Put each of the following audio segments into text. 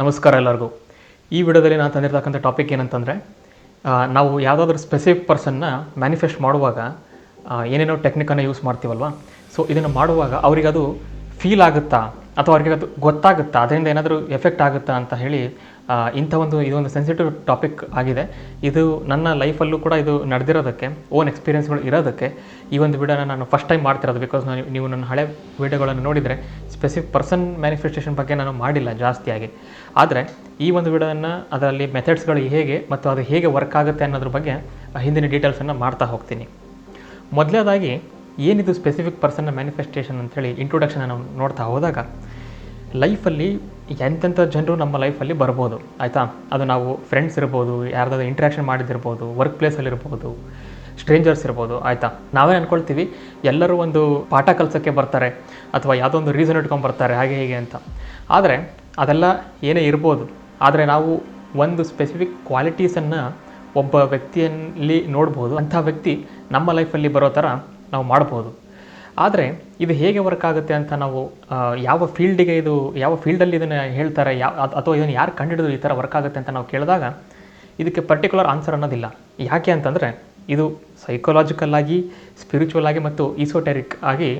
ನಮಸ್ಕಾರ ಎಲ್ಲರಿಗೂ. ಈ ವಿಡಿಯೋದಲ್ಲಿ ನಾನು ತಂದಿರ್ತಕ್ಕಂಥ ಟಾಪಿಕ್ ಏನಂತಂದರೆ ನಾವು ಯಾವುದಾದ್ರೂ ಸ್ಪೆಸಿಫಿಕ್ ಪರ್ಸನ್ನ ಮ್ಯಾನಿಫೆಸ್ಟ್ ಮಾಡುವಾಗ ಏನೇನೋ ಟೆಕ್ನಿಕನ್ನು ಯೂಸ್ ಮಾಡ್ತೀವಲ್ವ? ಸೊ ಇದನ್ನು ಮಾಡುವಾಗ ಅವರಿಗೆ ಅದು ಫೀಲ್ ಆಗುತ್ತಾ, ಅಥವಾ ಅವರಿಗೆ ಅದು ಗೊತ್ತಾಗುತ್ತಾ, ಅದರಿಂದ ಏನಾದರೂ ಎಫೆಕ್ಟ್ ಆಗುತ್ತಾ ಅಂತ ಹೇಳಿ ಇಂಥ ಒಂದು ಇದೊಂದು ಸೆನ್ಸಿಟಿವ್ ಟಾಪಿಕ್ ಆಗಿದೆ. ಇದು ನನ್ನ ಲೈಫಲ್ಲೂ ಕೂಡ ಇದು ನಡೆದಿರೋದಕ್ಕೆ ಓನ್ ಎಕ್ಸ್ಪೀರಿಯೆನ್ಸ್ಗಳು ಇರೋದಕ್ಕೆ ಈ ಒಂದು ವಿಡಿಯೋನ ನಾನು ಫಸ್ಟ್ ಟೈಮ್ ಮಾಡ್ತಿರೋದು ಬಿಕಾಸ್ ನಾನು, ನೀವು ನನ್ನ ಹಳೆ ವಿಡಿಯೋಗಳನ್ನು ನೋಡಿದರೆ ಸ್ಪೆಸಿಫಿಕ್ ಪರ್ಸನ್ ಮ್ಯಾನಿಫೆಸ್ಟೇಷನ್ ಬಗ್ಗೆ ನಾನು ಮಾಡಿಲ್ಲ ಜಾಸ್ತಿಯಾಗಿ. ಆದರೆ ಈ ಒಂದು ವಿಡಿಯೋನ ಅದರಲ್ಲಿ ಮೆಥಡ್ಸ್ಗಳು ಹೇಗೆ ಮತ್ತು ಅದು ಹೇಗೆ ವರ್ಕ್ ಆಗುತ್ತೆ ಅನ್ನೋದ್ರ ಬಗ್ಗೆ ಹಿಂದಿನ ಡೀಟೇಲ್ಸನ್ನು ಮಾಡ್ತಾ ಹೋಗ್ತೀನಿ. ಮೊದಲನೇದಾಗಿ ಏನಿದು ಸ್ಪೆಸಿಫಿಕ್ ಪರ್ಸನ್ನ ಮ್ಯಾನಿಫೆಸ್ಟೇಷನ್ ಅಂತೇಳಿ ಇಂಟ್ರೊಡಕ್ಷನ್ ನಾವು ನೋಡ್ತಾ ಹೋದಾಗ ಲೈಫಲ್ಲಿ ಎಂಥೆಂಥ ಜನರು ನಮ್ಮ ಲೈಫಲ್ಲಿ ಬರ್ಬೋದು, ಆಯಿತಾ? ಅದು ನಾವು ಫ್ರೆಂಡ್ಸ್ ಇರ್ಬೋದು, ಯಾರ್ದಾದ್ರು ಇಂಟ್ರ್ಯಾಕ್ಷನ್ ಮಾಡಿದ್ದಿರ್ಬೋದು ವರ್ಕ್ ಪ್ಲೇಸಲ್ಲಿರ್ಬೋದು ಸ್ಟ್ರೇಂಜರ್ಸ್ ಇರ್ಬೋದು, ಆಯಿತಾ? ನಾವೇ ಅಂದ್ಕೊಳ್ತೀವಿ ಎಲ್ಲರೂ ಒಂದು ಪಾಠ ಕಲಿಸೋಕ್ಕೆ ಬರ್ತಾರೆ, ಅಥವಾ ಯಾವುದೋ ಒಂದು ರೀಸನ್ ಇಟ್ಕೊಂಡು ಬರ್ತಾರೆ, ಹಾಗೆ ಹೀಗೆ ಅಂತ. ಆದರೆ ಅದೆಲ್ಲ ಏನೇ ಇರ್ಬೋದು, ಆದರೆ ನಾವು ಒಂದು ಸ್ಪೆಸಿಫಿಕ್ ಕ್ವಾಲಿಟೀಸನ್ನು ಒಬ್ಬ ವ್ಯಕ್ತಿಯಲ್ಲಿ ನೋಡ್ಬೋದು, ಅಂಥ ವ್ಯಕ್ತಿ ನಮ್ಮ ಲೈಫಲ್ಲಿ ಬರೋ ಥರ ನಾವು ಮಾಡ್ಬೋದು. ಆದರೆ ಇದು ಹೇಗೆ ವರ್ಕ್ ಆಗುತ್ತೆ ಅಂತ ನಾವು ಯಾವ ಫೀಲ್ಡಿಗೆ ಇದು, ಯಾವ ಫೀಲ್ಡಲ್ಲಿ ಇದನ್ನು ಹೇಳ್ತಾರೆ ಯಾವ ಅಥವಾ ಇದನ್ನು ಯಾರು ಕಂಡುಹಿಡಿದು ಈ ಥರ ವರ್ಕ್ ಆಗುತ್ತೆ ಅಂತ ನಾವು ಕೇಳಿದಾಗ ಇದಕ್ಕೆ ಪರ್ಟಿಕ್ಯುಲರ್ ಆನ್ಸರ್ ಅನ್ನೋದಿಲ್ಲ. ಯಾಕೆ ಅಂತಂದರೆ ಇದು ಸೈಕೊಲಾಜಿಕಲ್ ಆಗಿ ಸ್ಪಿರಿಚುವಲ್ ಆಗಿ ಮತ್ತು ಈಸೋಟೆರಿಕ್ ಆಗಿ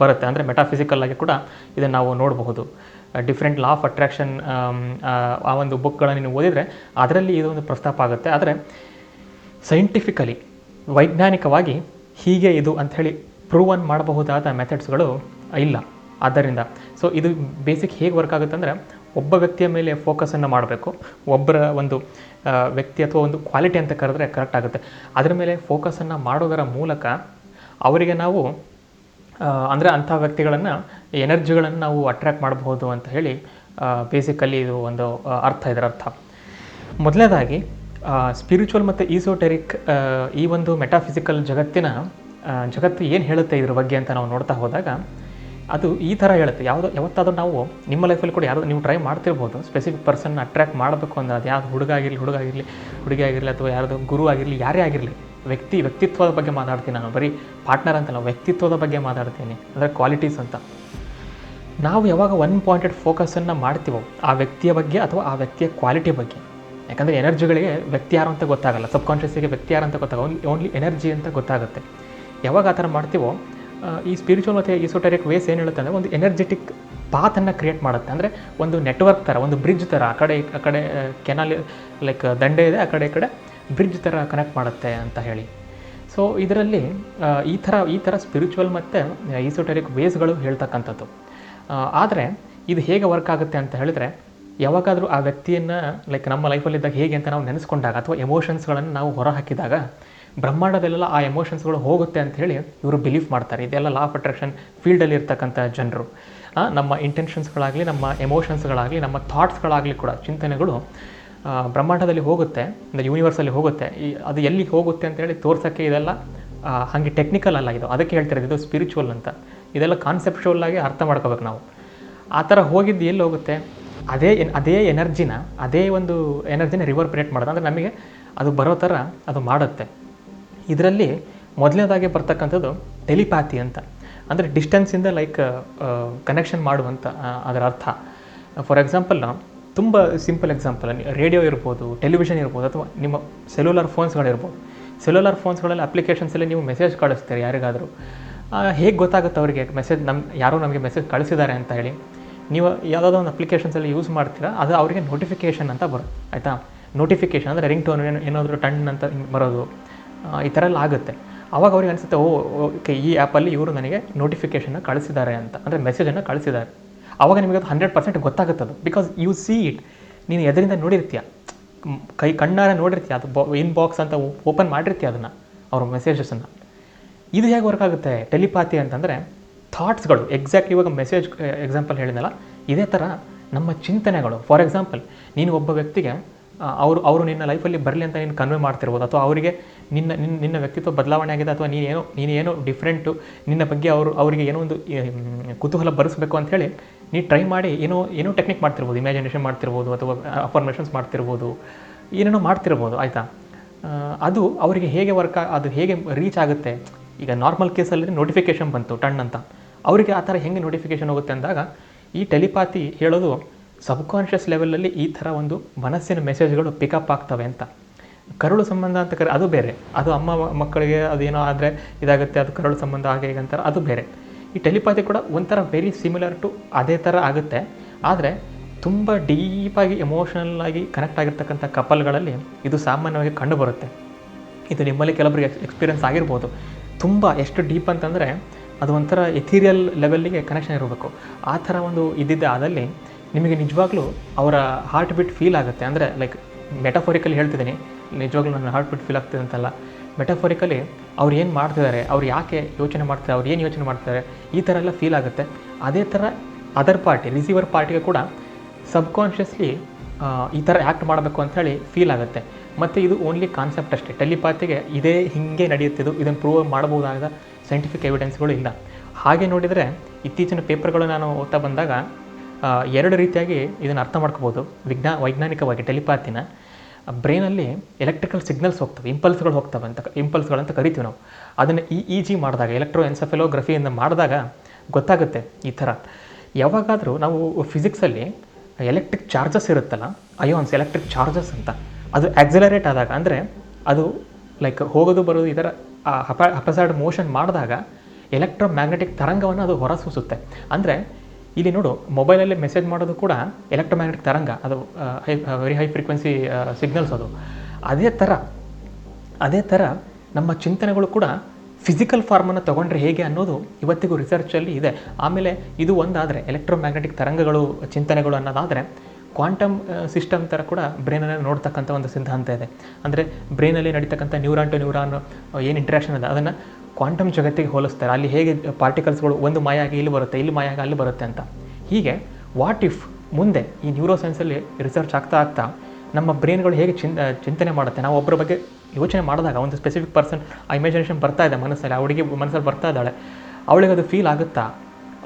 ಬರುತ್ತೆ. ಅಂದರೆ ಮೆಟಾಫಿಸಿಕಲ್ ಆಗಿ ಕೂಡ ಇದನ್ನು ನಾವು ನೋಡಬಹುದು. ಡಿಫ್ರೆಂಟ್ ಲಾ ಆಫ್ ಅಟ್ರಾಕ್ಷನ್ ಆ ಒಂದು ಬುಕ್ಗಳನ್ನು ನೀವು ಓದಿದರೆ ಅದರಲ್ಲಿ ಇದೊಂದು ಪ್ರಸ್ತಾಪ ಆಗುತ್ತೆ. ಆದರೆ ಸೈಂಟಿಫಿಕಲಿ ವೈಜ್ಞಾನಿಕವಾಗಿ ಹೀಗೆ ಇದು ಅಂಥೇಳಿ ಪ್ರೂವನ್ ಮಾಡಬಹುದಾದ ಮೆಥಡ್ಸ್ಗಳು ಇಲ್ಲ. ಆದ್ದರಿಂದ ಸೊ ಇದು ಬೇಸಿಕ್ ಹೇಗೆ ವರ್ಕ್ ಆಗುತ್ತೆ ಅಂದರೆ ಒಬ್ಬ ವ್ಯಕ್ತಿಯ ಮೇಲೆ ಫೋಕಸನ್ನು ಮಾಡಬೇಕು. ಒಬ್ಬರ ಒಂದು ವ್ಯಕ್ತಿ ಅಥವಾ ಒಂದು ಕ್ವಾಲಿಟಿ ಅಂತ ಕರೆದ್ರೆ ಕರೆಕ್ಟ್ ಆಗುತ್ತೆ. ಅದರ ಮೇಲೆ ಫೋಕಸನ್ನು ಮಾಡೋದರ ಮೂಲಕ ಅವರಿಗೆ ನಾವು ಅಂದರೆ ಅಂಥ ವ್ಯಕ್ತಿಗಳನ್ನು ಎನರ್ಜಿಗಳನ್ನು ನಾವು ಅಟ್ರ್ಯಾಕ್ಟ್ ಮಾಡಬಹುದು ಅಂತ ಹೇಳಿ ಬೇಸಿಕಲಿ ಇದು ಒಂದು ಅರ್ಥ, ಇದರ ಅರ್ಥ. ಮೊದಲನೇದಾಗಿ ಸ್ಪಿರಿಚುವಲ್ ಮತ್ತು ಈಸೋಟೆರಿಕ್ ಈ ಒಂದು ಮೆಟಾಫಿಸಿಕಲ್ ಜಗತ್ತಿನ ಜಗತ್ತು ಏನು ಹೇಳುತ್ತೆ ಇದ್ರ ಬಗ್ಗೆ ಅಂತ ನಾವು ನೋಡ್ತಾ ಹೋದಾಗ ಅದು ಈ ಥರ ಹೇಳುತ್ತೆ. ಯಾವುದೋ ಯಾವತ್ತಾದರೂ ನಾವು ನಿಮ್ಮ ಲೈಫಲ್ಲಿ ಕೂಡ ಯಾರು ನೀವು ಟ್ರೈ ಮಾಡ್ತಿರ್ಬೋದು. ಸ್ಪೆಸಿಫಿಕ್ ಪರ್ಸನ್ ಅಟ್ರ್ಯಾಕ್ಟ್ ಮಾಡಬೇಕು ಅದು ಯಾವುದು ಹುಡುಗ ಆಗಿರಲಿ ಹುಡುಗ ಆಗಿರಲಿ, ಹುಡುಗಿ ಆಗಿರಲಿ ಅಥವಾ ಯಾರ್ದು ಗುರು ಆಗಿರಲಿ, ಯಾರೇ ಆಗಿರಲಿ, ವ್ಯಕ್ತಿ ವ್ಯಕ್ತಿತ್ವದ ಬಗ್ಗೆ ಮಾತಾಡ್ತೀನಿ ನಾನು. ಬರೀ ಪಾರ್ಟ್ನರ್ ಅಂತಲ್ಲ ವ್ಯಕ್ತಿತ್ವದ ಬಗ್ಗೆ ಮಾತಾಡ್ತೀನಿ. ಅಂದರೆ ಕ್ವಾಲಿಟೀಸ್ ಅಂತ. ನಾವು ಯಾವಾಗ ಒನ್ ಪಾಯಿಂಟೆಡ್ ಫೋಕಸನ್ನು ಮಾಡ್ತೀವೋ ಆ ವ್ಯಕ್ತಿಯ ಬಗ್ಗೆ ಅಥವಾ ಆ ವ್ಯಕ್ತಿಯ ಕ್ವಾಲಿಟಿ ಬಗ್ಗೆ. ಯಾಕಂದರೆ ಎನರ್ಜಿಗಳಿಗೆ ವ್ಯಕ್ತಿ ಯಾರು ಅಂತ ಗೊತ್ತಾಗಲ್ಲ. ಸಬ್ಕಾನ್ಷಿಯಸ್ಸಿಗೆ ವ್ಯಕ್ತಿ ಯಾರು ಅಂತ ಗೊತ್ತಾಗಲ್ಲ. ಓನ್ಲಿ ಎನರ್ಜಿ ಅಂತ ಗೊತ್ತಾಗುತ್ತೆ. ಯಾವಾಗ ಆ ಥರ ಮಾಡ್ತೀವೋ ಈ ಸ್ಪಿರಿಚುವಲ್ ಮತ್ತು ಈಸೋಟೆರಿಕ್ ವೇಸ್ ಏನು ಹೇಳುತ್ತೆ ಅಂದರೆ ಒಂದು ಎನರ್ಜೆಟಿಕ್ ಪಾತನ್ನು ಕ್ರಿಯೇಟ್ ಮಾಡುತ್ತೆ. ಅಂದರೆ ಒಂದು ನೆಟ್ವರ್ಕ್ ಥರ ಒಂದು ಬ್ರಿಡ್ಜ್ ಥರ ಆ ಕಡೆ ಆ ಕಡೆ ಕೆನಾಲ್ ಲೈಕ್ ದಂಡೆ ಇದೆ, ಆ ಕಡೆ, ಈ ಕಡೆ ಬ್ರಿಡ್ಜ್ ಥರ ಕನೆಕ್ಟ್ ಮಾಡುತ್ತೆ ಅಂತ ಹೇಳಿ. ಸೊ ಇದರಲ್ಲಿ ಈ ಥರ ಈ ಥರ ಸ್ಪಿರಿಚುವಲ್ ಮತ್ತು ಈಸೋಟೆರಿಕ್ ವೇಸ್ಗಳು ಹೇಳ್ತಕ್ಕಂಥದ್ದು. ಆದರೆ ಇದು ಹೇಗೆ ವರ್ಕ್ ಆಗುತ್ತೆ ಅಂತ ಹೇಳಿದ್ರೆ, ಯಾವಾಗಾದರೂ ಆ ವ್ಯಕ್ತಿಯನ್ನು ಲೈಕ್ ನಮ್ಮ ಲೈಫಲ್ಲಿದ್ದಾಗ ಹೇಗೆ ಅಂತ ನಾವು ನೆನೆಸ್ಕೊಂಡಾಗ ಅಥವಾ ಎಮೋಷನ್ಸ್ಗಳನ್ನು ನಾವು ಹೊರ ಹಾಕಿದಾಗ ಬ್ರಹ್ಮಾಂಡದಲ್ಲೆಲ್ಲ ಆ ಎಮೋಷನ್ಸ್ಗಳು ಹೋಗುತ್ತೆ ಅಂತ ಹೇಳಿ ಇವರು ಬಿಲೀವ್ ಮಾಡ್ತಾರೆ. ಇದೆಲ್ಲ ಲಾ ಆಫ್ ಅಟ್ರಾಕ್ಷನ್ ಫೀಲ್ಡಲ್ಲಿ ಇರ್ತಕ್ಕಂಥ ಜನರು. ನಮ್ಮ ಇಂಟೆನ್ಷನ್ಸ್ಗಳಾಗಲಿ ನಮ್ಮ ಎಮೋಷನ್ಸ್ಗಳಾಗಲಿ ನಮ್ಮ ಥಾಟ್ಸ್ಗಳಾಗಲಿ ಕೂಡ ಚಿಂತನೆಗಳು ಬ್ರಹ್ಮಾಂಡದಲ್ಲಿ ಹೋಗುತ್ತೆ, ಅಂದರೆ ಯೂನಿವರ್ಸಲ್ಲಿ ಹೋಗುತ್ತೆ. ಈ, ಅದು ಎಲ್ಲಿ ಹೋಗುತ್ತೆ ಅಂತೇಳಿ ತೋರ್ಸೋಕ್ಕೆ ಇದೆಲ್ಲ ಹಾಗೆ ಟೆಕ್ನಿಕಲ್ ಅಲ್ಲ ಇದು. ಅದಕ್ಕೆ ಹೇಳ್ತಿರೋದು ಇದು ಸ್ಪಿರಿಚುವಲ್ ಅಂತ. ಇದೆಲ್ಲ ಕಾನ್ಸೆಪ್ಚುವಲ್ ಆಗಿ ಅರ್ಥ ಮಾಡ್ಕೋಬೇಕು ನಾವು. ಆ ಥರ ಹೋಗಿದ್ದು ಎಲ್ಲಿ ಹೋಗುತ್ತೆ? ಅದೇ ಎನ್ ಅದೇ ಎನರ್ಜಿನ, ಅದೇ ಒಂದು ಎನರ್ಜಿನ ರಿವರ್ಪರೇಟ್ ಮಾಡೋದು. ಅಂದರೆ ನಮಗೆ ಅದು ಬರೋ ಥರ ಅದು ಮಾಡುತ್ತೆ. ಇದರಲ್ಲಿ ಮೊದಲನೇದಾಗಿ ಬರ್ತಕ್ಕಂಥದ್ದು ಟೆಲಿಪ್ಯಾಥಿ ಅಂತ. ಅಂದರೆ ಡಿಸ್ಟೆನ್ಸಿಂದ ಲೈಕ್ ಕನೆಕ್ಷನ್ ಮಾಡುವಂಥ ಅದರ ಅರ್ಥ. ಫಾರ್ ಎಕ್ಸಾಂಪಲ್ ತುಂಬ ಸಿಂಪಲ್ ಎಕ್ಸಾಂಪಲ್ ರೇಡಿಯೋ ಇರ್ಬೋದು ಟೆಲಿವಿಷನ್ ಇರ್ಬೋದು, ಅಥವಾ ನಿಮ್ಮ ಸೆಲ್ಯುಲರ್ ಫೋನ್ಸ್ಗಳಿರ್ಬೋದು ಸೆಲ್ಯುಲರ್ ಫೋನ್ಸ್ಗಳಲ್ಲಿ ಅಪ್ಲಿಕೇಶನ್ಸಲ್ಲಿ ನೀವು ಮೆಸೇಜ್ ಕಳಿಸ್ತೀರಿ ಯಾರಿಗಾದರೂ. ಹೇಗೆ ಗೊತ್ತಾಗುತ್ತೆ ಅವರಿಗೆ ಮೆಸೇಜ್ ನಮ್ಮ ಯಾರೋ ನಮಗೆ ಮೆಸೇಜ್ ಕಳಿಸಿದ್ದಾರೆ ಅಂತ ಹೇಳಿ. ನೀವು ಯಾವುದಾದ್ರು ಒಂದು ಅಪ್ಲಿಕೇಶನ್ಸಲ್ಲಿ ಯೂಸ್ ಮಾಡ್ತೀರಾ, ಅದು ಅವರಿಗೆ ನೋಟಿಫಿಕೇಷನ್ ಅಂತ ಬರುತ್ತೆ, ಆಯಿತಾ? ನೋಟಿಫಿಕೇಷನ್ ಅಂದರೆ ರಿಂಗ್ ಟೋನ್ ಏನಾದರೂ ಟಣ್ ಅಂತ ಬರೋದು. ಈ ಥರ ಎಲ್ಲ ಆಗುತ್ತೆ. ಅವಾಗ ಅವ್ರಿಗೆ ಅನಿಸುತ್ತೆ, ಓ ಓಕೆ, ಈ ಆ್ಯಪಲ್ಲಿ ಇವರು ನನಗೆ ನೋಟಿಫಿಕೇಷನ್ನ ಕಳಿಸಿದ್ದಾರೆ ಅಂತ, ಅಂದರೆ ಮೆಸೇಜನ್ನು ಕಳಿಸಿದ್ದಾರೆ. ಆವಾಗ ನಿಮಗೆ ಅದು ಹಂಡ್ರೆಡ್ ಪರ್ಸೆಂಟ್ ಗೊತ್ತಾಗುತ್ತದು ಬಿಕಾಸ್ ಯು ಸಿ ಇಟ್ ನೀನು ಎದರಿಂದ ನೋಡಿರ್ತೀಯ. ಕೈ ಕಣ್ಣಾರೆ ನೋಡಿರ್ತೀಯ. ಅದು ಬಾ ಇನ್ ಬಾಕ್ಸ್ ಅಂತ ಓಪನ್ ಮಾಡಿರ್ತೀಯ ಅದನ್ನು, ಅವ್ರ ಮೆಸೇಜಸನ್ನು ಇದು ಹೇಗೆ ವರ್ಕ್ ಆಗುತ್ತೆ? ಟೆಲಿಪಾತಿ ಅಂತಂದರೆ ಥಾಟ್ಸ್ಗಳು ಎಕ್ಸಾಕ್ಟ್ ಇವಾಗ ಮೆಸೇಜ್ ಎಕ್ಸಾಂಪಲ್ ಹೇಳಿದ್ನಲ್ಲ, ಇದೇ ಥರ ನಮ್ಮ ಚಿಂತನೆಗಳು. ಫಾರ್ ಎಕ್ಸಾಂಪಲ್ ನೀನು ಒಬ್ಬ ವ್ಯಕ್ತಿಗೆ ಅವರು ಅವರು ನಿನ್ನ ಲೈಫಲ್ಲಿ ಬರಲಿ ಅಂತ ನೀನು ಕನ್ವೆ ಮಾಡ್ತಿರ್ಬೋದು. ಅಥವಾ ಅವರಿಗೆ ನಿನ್ನ ನಿನ್ನ ನಿನ್ನ ವ್ಯಕ್ತಿತ್ವ ಬದಲಾವಣೆ ಆಗಿದೆ ಅಥವಾ ನೀನೇನೋ ನೀನೇನೋ ಡಿಫ್ರೆಂಟು ನಿನ್ನ ಬಗ್ಗೆ ಅವರು, ಅವರಿಗೆ ಏನೋ ಒಂದು ಕುತೂಹಲ ಬರೆಸಬೇಕು ಅಂತ ಹೇಳಿ ನೀ ಟ್ರೈ ಮಾಡಿ ಏನೋ ಏನೋ ಟೆಕ್ನಿಕ್ ಮಾಡ್ತಿರ್ಬೋದು. ಇಮ್ಯಾಜಿನೇಷನ್ ಮಾಡ್ತಿರ್ಬೋದು ಅಥವಾ ಅಫರ್ಮೇಷನ್ಸ್ ಮಾಡ್ತಿರ್ಬೋದು. ಏನೇನೋ ಮಾಡ್ತಿರ್ಬೋದು, ಆಯಿತಾ? ಅದು ಅವರಿಗೆ ಹೇಗೆ ವರ್ಕ್ ಅದು ಹೇಗೆ ರೀಚ್ ಆಗುತ್ತೆ? ಈಗ ನಾರ್ಮಲ್ ಕೇಸಲ್ಲಿ ನೋಟಿಫಿಕೇಷನ್ ಬಂತು ಟಣ್ ಅಂತ ಅವರಿಗೆ ಆ ಥರ ಹೆಂಗೆ ನೋಟಿಫಿಕೇಷನ್ ಹೋಗುತ್ತೆ ಅಂದಾಗ ಈ ಟೆಲಿಪಾತಿ ಹೇಳೋದು ಸಬ್ಕಾನ್ಷಿಯಸ್ ಲೆವೆಲಲ್ಲಿ ಈ ಥರ ಒಂದು ಮನಸ್ಸಿನ ಮೆಸೇಜ್ಗಳು ಪಿಕಪ್ ಆಗ್ತವೆ ಅಂತ. ಕರುಳು ಸಂಬಂಧ ಅಂತ ಕರೆ, ಅದು ಬೇರೆ. ಅದು ಅಮ್ಮ ಮಕ್ಕಳಿಗೆ ಅದೇನೋ ಆದರೆ ಇದಾಗುತ್ತೆ, ಅದು ಕರುಳು ಸಂಬಂಧ ಹಾಗೆ ಹೇಗೆ ಅಂತಾರೆ, ಅದು ಬೇರೆ. ಈ ಟೆಲಿಪಾತಿ ಕೂಡ ಒಂಥರ ವೆರಿ ಸಿಮಿಲರ್ ಟು ಅದೇ ಥರ ಆಗುತ್ತೆ. ಆದರೆ ತುಂಬ ಡೀಪಾಗಿ ಎಮೋಷನಲ್ ಆಗಿ ಕನೆಕ್ಟ್ ಆಗಿರ್ತಕ್ಕಂಥ ಕಪಲ್ಗಳಲ್ಲಿ ಇದು ಸಾಮಾನ್ಯವಾಗಿ ಕಂಡುಬರುತ್ತೆ ಇದು ನಿಮ್ಮಲ್ಲಿ ಕೆಲವರಿಗೆ ಎಕ್ಸ್ಪೀರಿಯನ್ಸ್ ಆಗಿರ್ಬೋದು. ತುಂಬ ಎಷ್ಟು ಡೀಪ್ ಅಂತಂದರೆ ಅದು ಒಂಥರ ಎಥೀರಿಯಲ್ ಲೆವೆಲ್ಲಿಗೆ ಕನೆಕ್ಷನ್ ಇರಬೇಕು. ಆ ಥರ ಒಂದು ಇದ್ದಿದ್ದೆ ಆದಲ್ಲಿ ನಿಮಗೆ ನಿಜವಾಗ್ಲೂ ಅವರ ಹಾರ್ಟ್ ಬೀಟ್ ಫೀಲ್ ಆಗುತ್ತೆ. ಅಂದರೆ ಲೈಕ್ ಮೆಟಫೋರಿಕಲಿ ಹೇಳ್ತಿದ್ದೀನಿ. ನಿಜವಾಗ್ಲೂ ನನ್ನ ಹಾರ್ಟ್ ಬೀಟ್ ಫೀಲ್ ಆಗ್ತಿದೆ ಅಂತಲ್ಲ. ಮೆಟಫೋರಿಕಲಿ ಅವ್ರು ಏನು ಮಾಡ್ತಿದ್ದಾರೆ, ಅವ್ರು ಯಾಕೆ ಯೋಚನೆ ಮಾಡ್ತಾರೆ ಅವ್ರು ಏನು ಯೋಚನೆ ಮಾಡ್ತಾರೆ ಈ ಥರ ಎಲ್ಲ ಫೀಲ್ ಆಗುತ್ತೆ. ಅದೇ ಥರ ಅದರ್ ಪಾರ್ಟಿ ರಿಸೀವರ್ ಪಾರ್ಟಿಗೆ ಕೂಡ ಸಬ್ಕಾನ್ಷಿಯಸ್ಲಿ ಈ ಥರ ಆ್ಯಕ್ಟ್ ಮಾಡಬೇಕು ಅಂಥೇಳಿ ಫೀಲ್ ಆಗುತ್ತೆ. ಮತ್ತು ಇದು ಓನ್ಲಿ ಕಾನ್ಸೆಪ್ಟ್ ಅಷ್ಟೇ. ಟೆಲಿಪಾತಿಗೆ ಇದೇ ಹಿಂಗೆ ನಡೆಯುತ್ತಿದ್ದು. ಇದನ್ನು ಪ್ರೂವ್ ಮಾಡಬಹುದಾದ ಸೈಂಟಿಫಿಕ್ ಎವಿಡೆನ್ಸ್ಗಳು ಇಲ್ಲ. ಹಾಗೆ ನೋಡಿದರೆ ಇತ್ತೀಚಿನ ಪೇಪರ್ಗಳು ನಾನು ಓದ್ತಾ ಬಂದಾಗ ಎರಡು ರೀತಿಯಾಗಿ ಇದನ್ನು ಅರ್ಥ ಮಾಡ್ಕೋಬೋದು. ವಿಜ್ಞಾ, ವೈಜ್ಞಾನಿಕವಾಗಿ ಟೆಲಿಪಾತಿನ ಬ್ರೈನಲ್ಲಿ ಎಲೆಕ್ಟ್ರಿಕಲ್ ಸಿಗ್ನಲ್ಸ್ ಹೋಗ್ತವೆ, ಇಂಪಲ್ಸ್ಗಳು ಹೋಗ್ತವೆ ಅಂತ ಇಂಪಲ್ಸ್ಗಳು ಅಂತ ಕರಿತೀವಿ ನಾವು. ಅದನ್ನು ಇ ಇ ಜಿ ಮಾಡಿದಾಗ ಎಲೆಕ್ಟ್ರೋ ಎನ್ಸೆಫೆಲೋಗ್ರಫಿಯಿಂದ ಮಾಡಿದಾಗ ಗೊತ್ತಾಗುತ್ತೆ ಈ ಥರ. ಯಾವಾಗಾದರೂ ನಾವು ಫಿಸಿಕ್ಸಲ್ಲಿ ಎಲೆಕ್ಟ್ರಿಕ್ ಚಾರ್ಜಸ್ ಇರುತ್ತಲ್ಲ ಅಯೋನ್ಸ್ ಎಲೆಕ್ಟ್ರಿಕ್ ಚಾರ್ಜಸ್ ಅಂತ, ಅದು ಆಕ್ಸಿಲರೇಟ್ ಆದಾಗ ಅಂದರೆ ಅದು ಲೈಕ್ ಹೋಗೋದು ಬರೋದು ಇದರ ಹಪ, ಹಪಸೈಡ್ ಮೋಷನ್ ಮಾಡಿದಾಗ ಎಲೆಕ್ಟ್ರೋ ಮ್ಯಾಗ್ನೆಟಿಕ್ ತರಂಗವನ್ನು ಅದು ಹೊರಸೂಸುತ್ತೆ. ಅಂದರೆ ಇಲ್ಲಿ ನೋಡು ಮೊಬೈಲಲ್ಲಿ ಮೆಸೇಜ್ ಮಾಡೋದು ಕೂಡ ಎಲೆಕ್ಟ್ರೋಮ್ಯಾಗ್ನೆಟಿಕ್ ತರಂಗ, ಅದು high very high frequency signals ಅದು. ಅದೇ ಥರ ಅದೇ ಥರ ನಮ್ಮ ಚಿಂತನೆಗಳು ಕೂಡ ಫಿಸಿಕಲ್ ಫಾರ್ಮನ್ನು ತೊಗೊಂಡ್ರೆ ಹೇಗೆ ಅನ್ನೋದು ಇವತ್ತಿಗೂ ರಿಸರ್ಚಲ್ಲಿ ಇದೆ. ಆಮೇಲೆ ಇದು ಒಂದಾದರೆ ಎಲೆಕ್ಟ್ರೋಮ್ಯಾಗ್ನೆಟಿಕ್ ತರಂಗಗಳು, ಚಿಂತನೆಗಳು ಅನ್ನೋದಾದರೆ ಕ್ವಾಂಟಮ್ ಸಿಸ್ಟಮ್ ಥರ ಕೂಡ ಬ್ರೈನಲ್ಲಿ ನೋಡ್ತಕ್ಕಂಥ ಒಂದು ಸಿದ್ಧಾಂತ ಇದೆ. ಅಂದರೆ ಬ್ರೈನಲ್ಲಿ ನಡೀತಕ್ಕಂಥ ನ್ಯೂರಾನ್ ಟು ನ್ಯೂರಾನ್ ಏನು ಇಂಟ್ರ್ಯಾಕ್ಷನ್ ಇದೆ ಅದನ್ನು ಕ್ವಾಂಟಮ್ ಜಗತ್ತಿಗೆ ಹೋಲಿಸ್ತಾರೆ. ಅಲ್ಲಿ ಹೇಗೆ ಪಾರ್ಟಿಕಲ್ಸ್ಗಳು ಒಂದು ಮಾಯ ಆಗಿ ಇಲ್ಲಿ ಬರುತ್ತೆ, ಇಲ್ಲಿ ಮಾಯ ಆಗಿ ಅಲ್ಲಿ ಬರುತ್ತೆ ಅಂತ. ಹೀಗೆ ವಾಟ್ ಇಫ್ ಮುಂದೆ ಈ ನ್ಯೂರೋ ಸೈನ್ಸಲ್ಲಿ ರಿಸರ್ಚ್ ಆಗ್ತಾ ಆಗ್ತಾ ನಮ್ಮ ಬ್ರೈನ್ಗಳು ಹೇಗೆ ಚಿನ್ ಚಿಂತನೆ ಮಾಡುತ್ತೆ? ನಾವು ಒಬ್ಬರ ಬಗ್ಗೆ ಯೋಚನೆ ಮಾಡಿದಾಗ ಒಂದು ಸ್ಪೆಸಿಫಿಕ್ ಪರ್ಸನ್ ಆ ಇಮ್ಯಾಜಿನೇಷನ್ ಬರ್ತಾ ಇದೆ ಮನಸ್ಸಲ್ಲಿ, ಆ ಹುಡುಗಿ ಮನಸ್ಸಲ್ಲಿ ಬರ್ತಾ ಇದ್ದಾಳೆ. ಅವಳಿಗೆ ಅದು ಫೀಲ್ ಆಗುತ್ತಾ?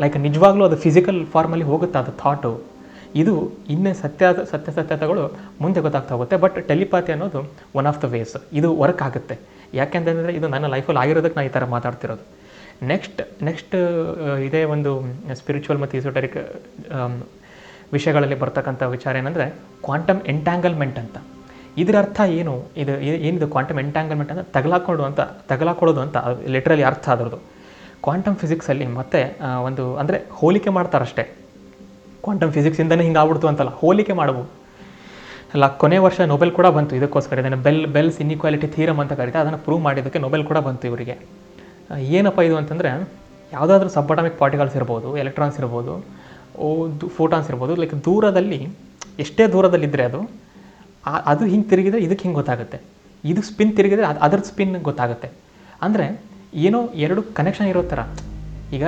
ಲೈಕ್ ನಿಜವಾಗ್ಲೂ ಅದು ಫಿಸಿಕಲ್ ಫಾರ್ಮಲ್ಲಿ ಹೋಗುತ್ತಾ ಅದು ಥಾಟು ಇದು ಇನ್ನೇ ಸತ್ಯ ಸತ್ಯಾಸತ್ಯತೆಗಳು ಮುಂದೆ ಗೊತ್ತಾಗ್ತಾ ಹೋಗುತ್ತೆ. ಬಟ್ ಟೆಲಿಪಾತಿ ಅನ್ನೋದು ಒನ್ ಆಫ್ ದ ವೇಸ್ ಇದು ವರ್ಕ್ ಆಗುತ್ತೆ. ಯಾಕೆಂತಂದರೆ ಇದು ನನ್ನ ಲೈಫಲ್ಲಿ ಆಗಿರೋದಕ್ಕೆ ನಾನು ಈ ಥರ ಮಾತಾಡ್ತಿರೋದು. ನೆಕ್ಸ್ಟ್ ನೆಕ್ಸ್ಟ್ ಇದೇ ಒಂದು ಸ್ಪಿರಿಚುವಲ್ ಮತ್ತು ಇಸೋಟರಿಕ್ ವಿಷಯಗಳಲ್ಲಿ ಬರ್ತಕ್ಕಂಥ ವಿಚಾರ ಏನಂದರೆ ಕ್ವಾಂಟಮ್ ಎಂಟ್ಯಾಂಗಲ್ಮೆಂಟ್ ಅಂತ. ಇದರ ಅರ್ಥ ಏನು? ಇದು ಏನಿದು ಕ್ವಾಂಟಮ್ ಎಂಟ್ಯಾಂಗಲ್ಮೆಂಟ್ ಅಂದರೆ ತಗಲಾಕೊಳ್ಳೋದು ಅಂತ ತಗಲಾಕೊಳ್ಳೋದು ಅಂತ ಲಿಟ್ರಲಿ ಅರ್ಥ ಅದರದು ಕ್ವಾಂಟಮ್ ಫಿಸಿಕ್ಸಲ್ಲಿ ಮತ್ತೆ ಒಂದು, ಅಂದರೆ ಹೋಲಿಕೆ ಮಾಡ್ತಾರಷ್ಟೇ. ಕ್ವಾಂಟಮ್ ಫಿಸಿಕ್ಸಿಂದನೇ ಹಿಂಗೆ ಆಗ್ಬಿಡ್ತು ಅಂತಲ್ಲ, ಹೋಲಿಕೆ ಮಾಡ್ಬೋದು ಅಲ್ಲ, ಕೊನೆ ವರ್ಷ ನೊಬೆಲ್ ಕೂಡ ಬಂತು. ಇದಕ್ಕೋಸ್ಕರ ಇದನ್ನು ಬೆಲ್ ಬೆಲ್ಸ್ ಇನ್ಇಕ್ವಾಲಿಟಿ ಥೀರಮ್ ಅಂತ ಕರೀತಾರೆ ಅದನ್ನು ಪ್ರೂವ್ ಮಾಡಿದ್ದಕ್ಕೆ ನೊಬೆಲ್ ಕೂಡ ಬಂತು ಇವರಿಗೆ. ಏನಪ್ಪ ಇದು ಅಂತಂದರೆ ಯಾವುದಾದ್ರೂ ಸಬ್ಬಟಾಮಿಕ್ ಪಾರ್ಟಿಕಲ್ಸ್ ಇರ್ಬೋದು ಎಲೆಕ್ಟ್ರಾನ್ಸ್ ಇರ್ಬೋದು ಓದು ಫೋಟಾನ್ಸ್ ಇರ್ಬೋದು ಲೈಕ್ ದೂರದಲ್ಲಿ, ಎಷ್ಟೇ ದೂರದಲ್ಲಿದ್ದರೆ ಅದು ಅದು ಹಿಂಗೆ ತಿರುಗಿದ್ರೆ ಇದಕ್ಕೆ ಹಿಂಗೆ ಗೊತ್ತಾಗುತ್ತೆ. ಇದು ಸ್ಪಿನ್ ತಿರುಗಿದ್ರೆ ಅದು ಅದರ ಸ್ಪಿನ್ ಗೊತ್ತಾಗುತ್ತೆ. ಅಂದರೆ ಏನೋ ಎರಡು ಕನೆಕ್ಷನ್ ಇರೋ ಥರ. ಈಗ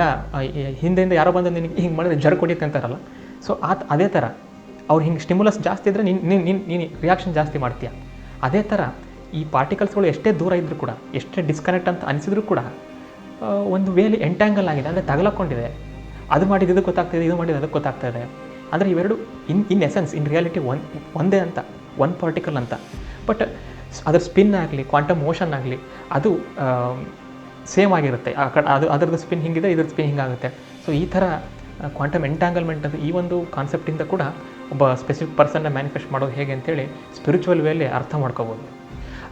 ಹಿಂದೆಯಿಂದ ಯಾರೋ ಬಂದು ನಿನಗೆ ಹಿಂಗೆ ಮಾಡಿದ್ರೆ ಜರ್ ಕೊಡಿಯುತ್ತೆ ಅಂತಾರಲ್ಲ. ಸೊ ಆ ಅದೇ ಥರ. ಅವ್ರು ಹಿಂಗೆ ಸ್ಟಿಮ್ಯುಲಸ್ ಜಾಸ್ತಿ ಇದ್ದರೆ ನೀನು ನೀನು ನೀನು ನೀನು ರಿಯಾಕ್ಷನ್ ಜಾಸ್ತಿ ಮಾಡ್ತೀಯ. ಅದೇ ಥರ ಈ ಪಾರ್ಟಿಕಲ್ಸ್ಗಳು ಎಷ್ಟೇ ದೂರ ಇದ್ದರೂ ಕೂಡ, ಎಷ್ಟೇ ಡಿಸ್ಕನೆಕ್ಟ್ ಅಂತ ಅನಿಸಿದ್ರು ಕೂಡ ಒಂದು ವೇಲಿ ಎಂಟ್ಯಾಂಗಲ್ ಆಗಿದೆ. ಅಂದರೆ ತಗಲಕ್ಕೊಂಡಿದೆ. ಅದು ಮಾಡಿದ್ದು ಇದಕ್ಕೆ ಇದು ಮಾಡಿದ್ದು ಅದಕ್ಕೆ ಗೊತ್ತಾಗ್ತಾ ಇದೆ. ಅಂದರೆ ಇವೆರಡು in in essence in reality one ಒಂದೇ ಅಂತ ಒನ್ ಪಾರ್ಟಿಕಲ್ ಅಂತ. ಬಟ್ ಅದರ ಸ್ಪಿನ್ ಆಗಲಿ ಕ್ವಾಂಟಮ್ ಮೋಷನ್ ಆಗಲಿ, ಅದು ಸೇಮ್ ಆಗಿರುತ್ತೆ. ಆ ಕಡೆ, ಅದು, ಅದರದ್ದು ಸ್ಪಿನ್ ಹಿಂಗಿದೆ, ಇದ್ರದ್ದು ಸ್ಪಿನ್ ಹಿಂಗಾಗುತ್ತೆ. ಸೊ ಈ ಥರ ಕ್ವಾಂಟಮ್ ಎಂಟ್ಯಾಂಗಲ್ಮೆಂಟ್ ಅದು ಈ ಒಂದು ಕಾನ್ಸೆಪ್ಟಿಂದ ಕೂಡ ಒಬ್ಬ ಸ್ಪೆಸಿಫಿಕ್ ಪರ್ಸನ್ನ ಮ್ಯಾನಿಫೆಸ್ಟ್ ಮಾಡೋದು ಹೇಗೆ ಅಂತೇಳಿ ಸ್ಪಿರಿಚುವಲ್ ವೇಲಿ ಅರ್ಥ ಮಾಡ್ಕೋಬೋದು.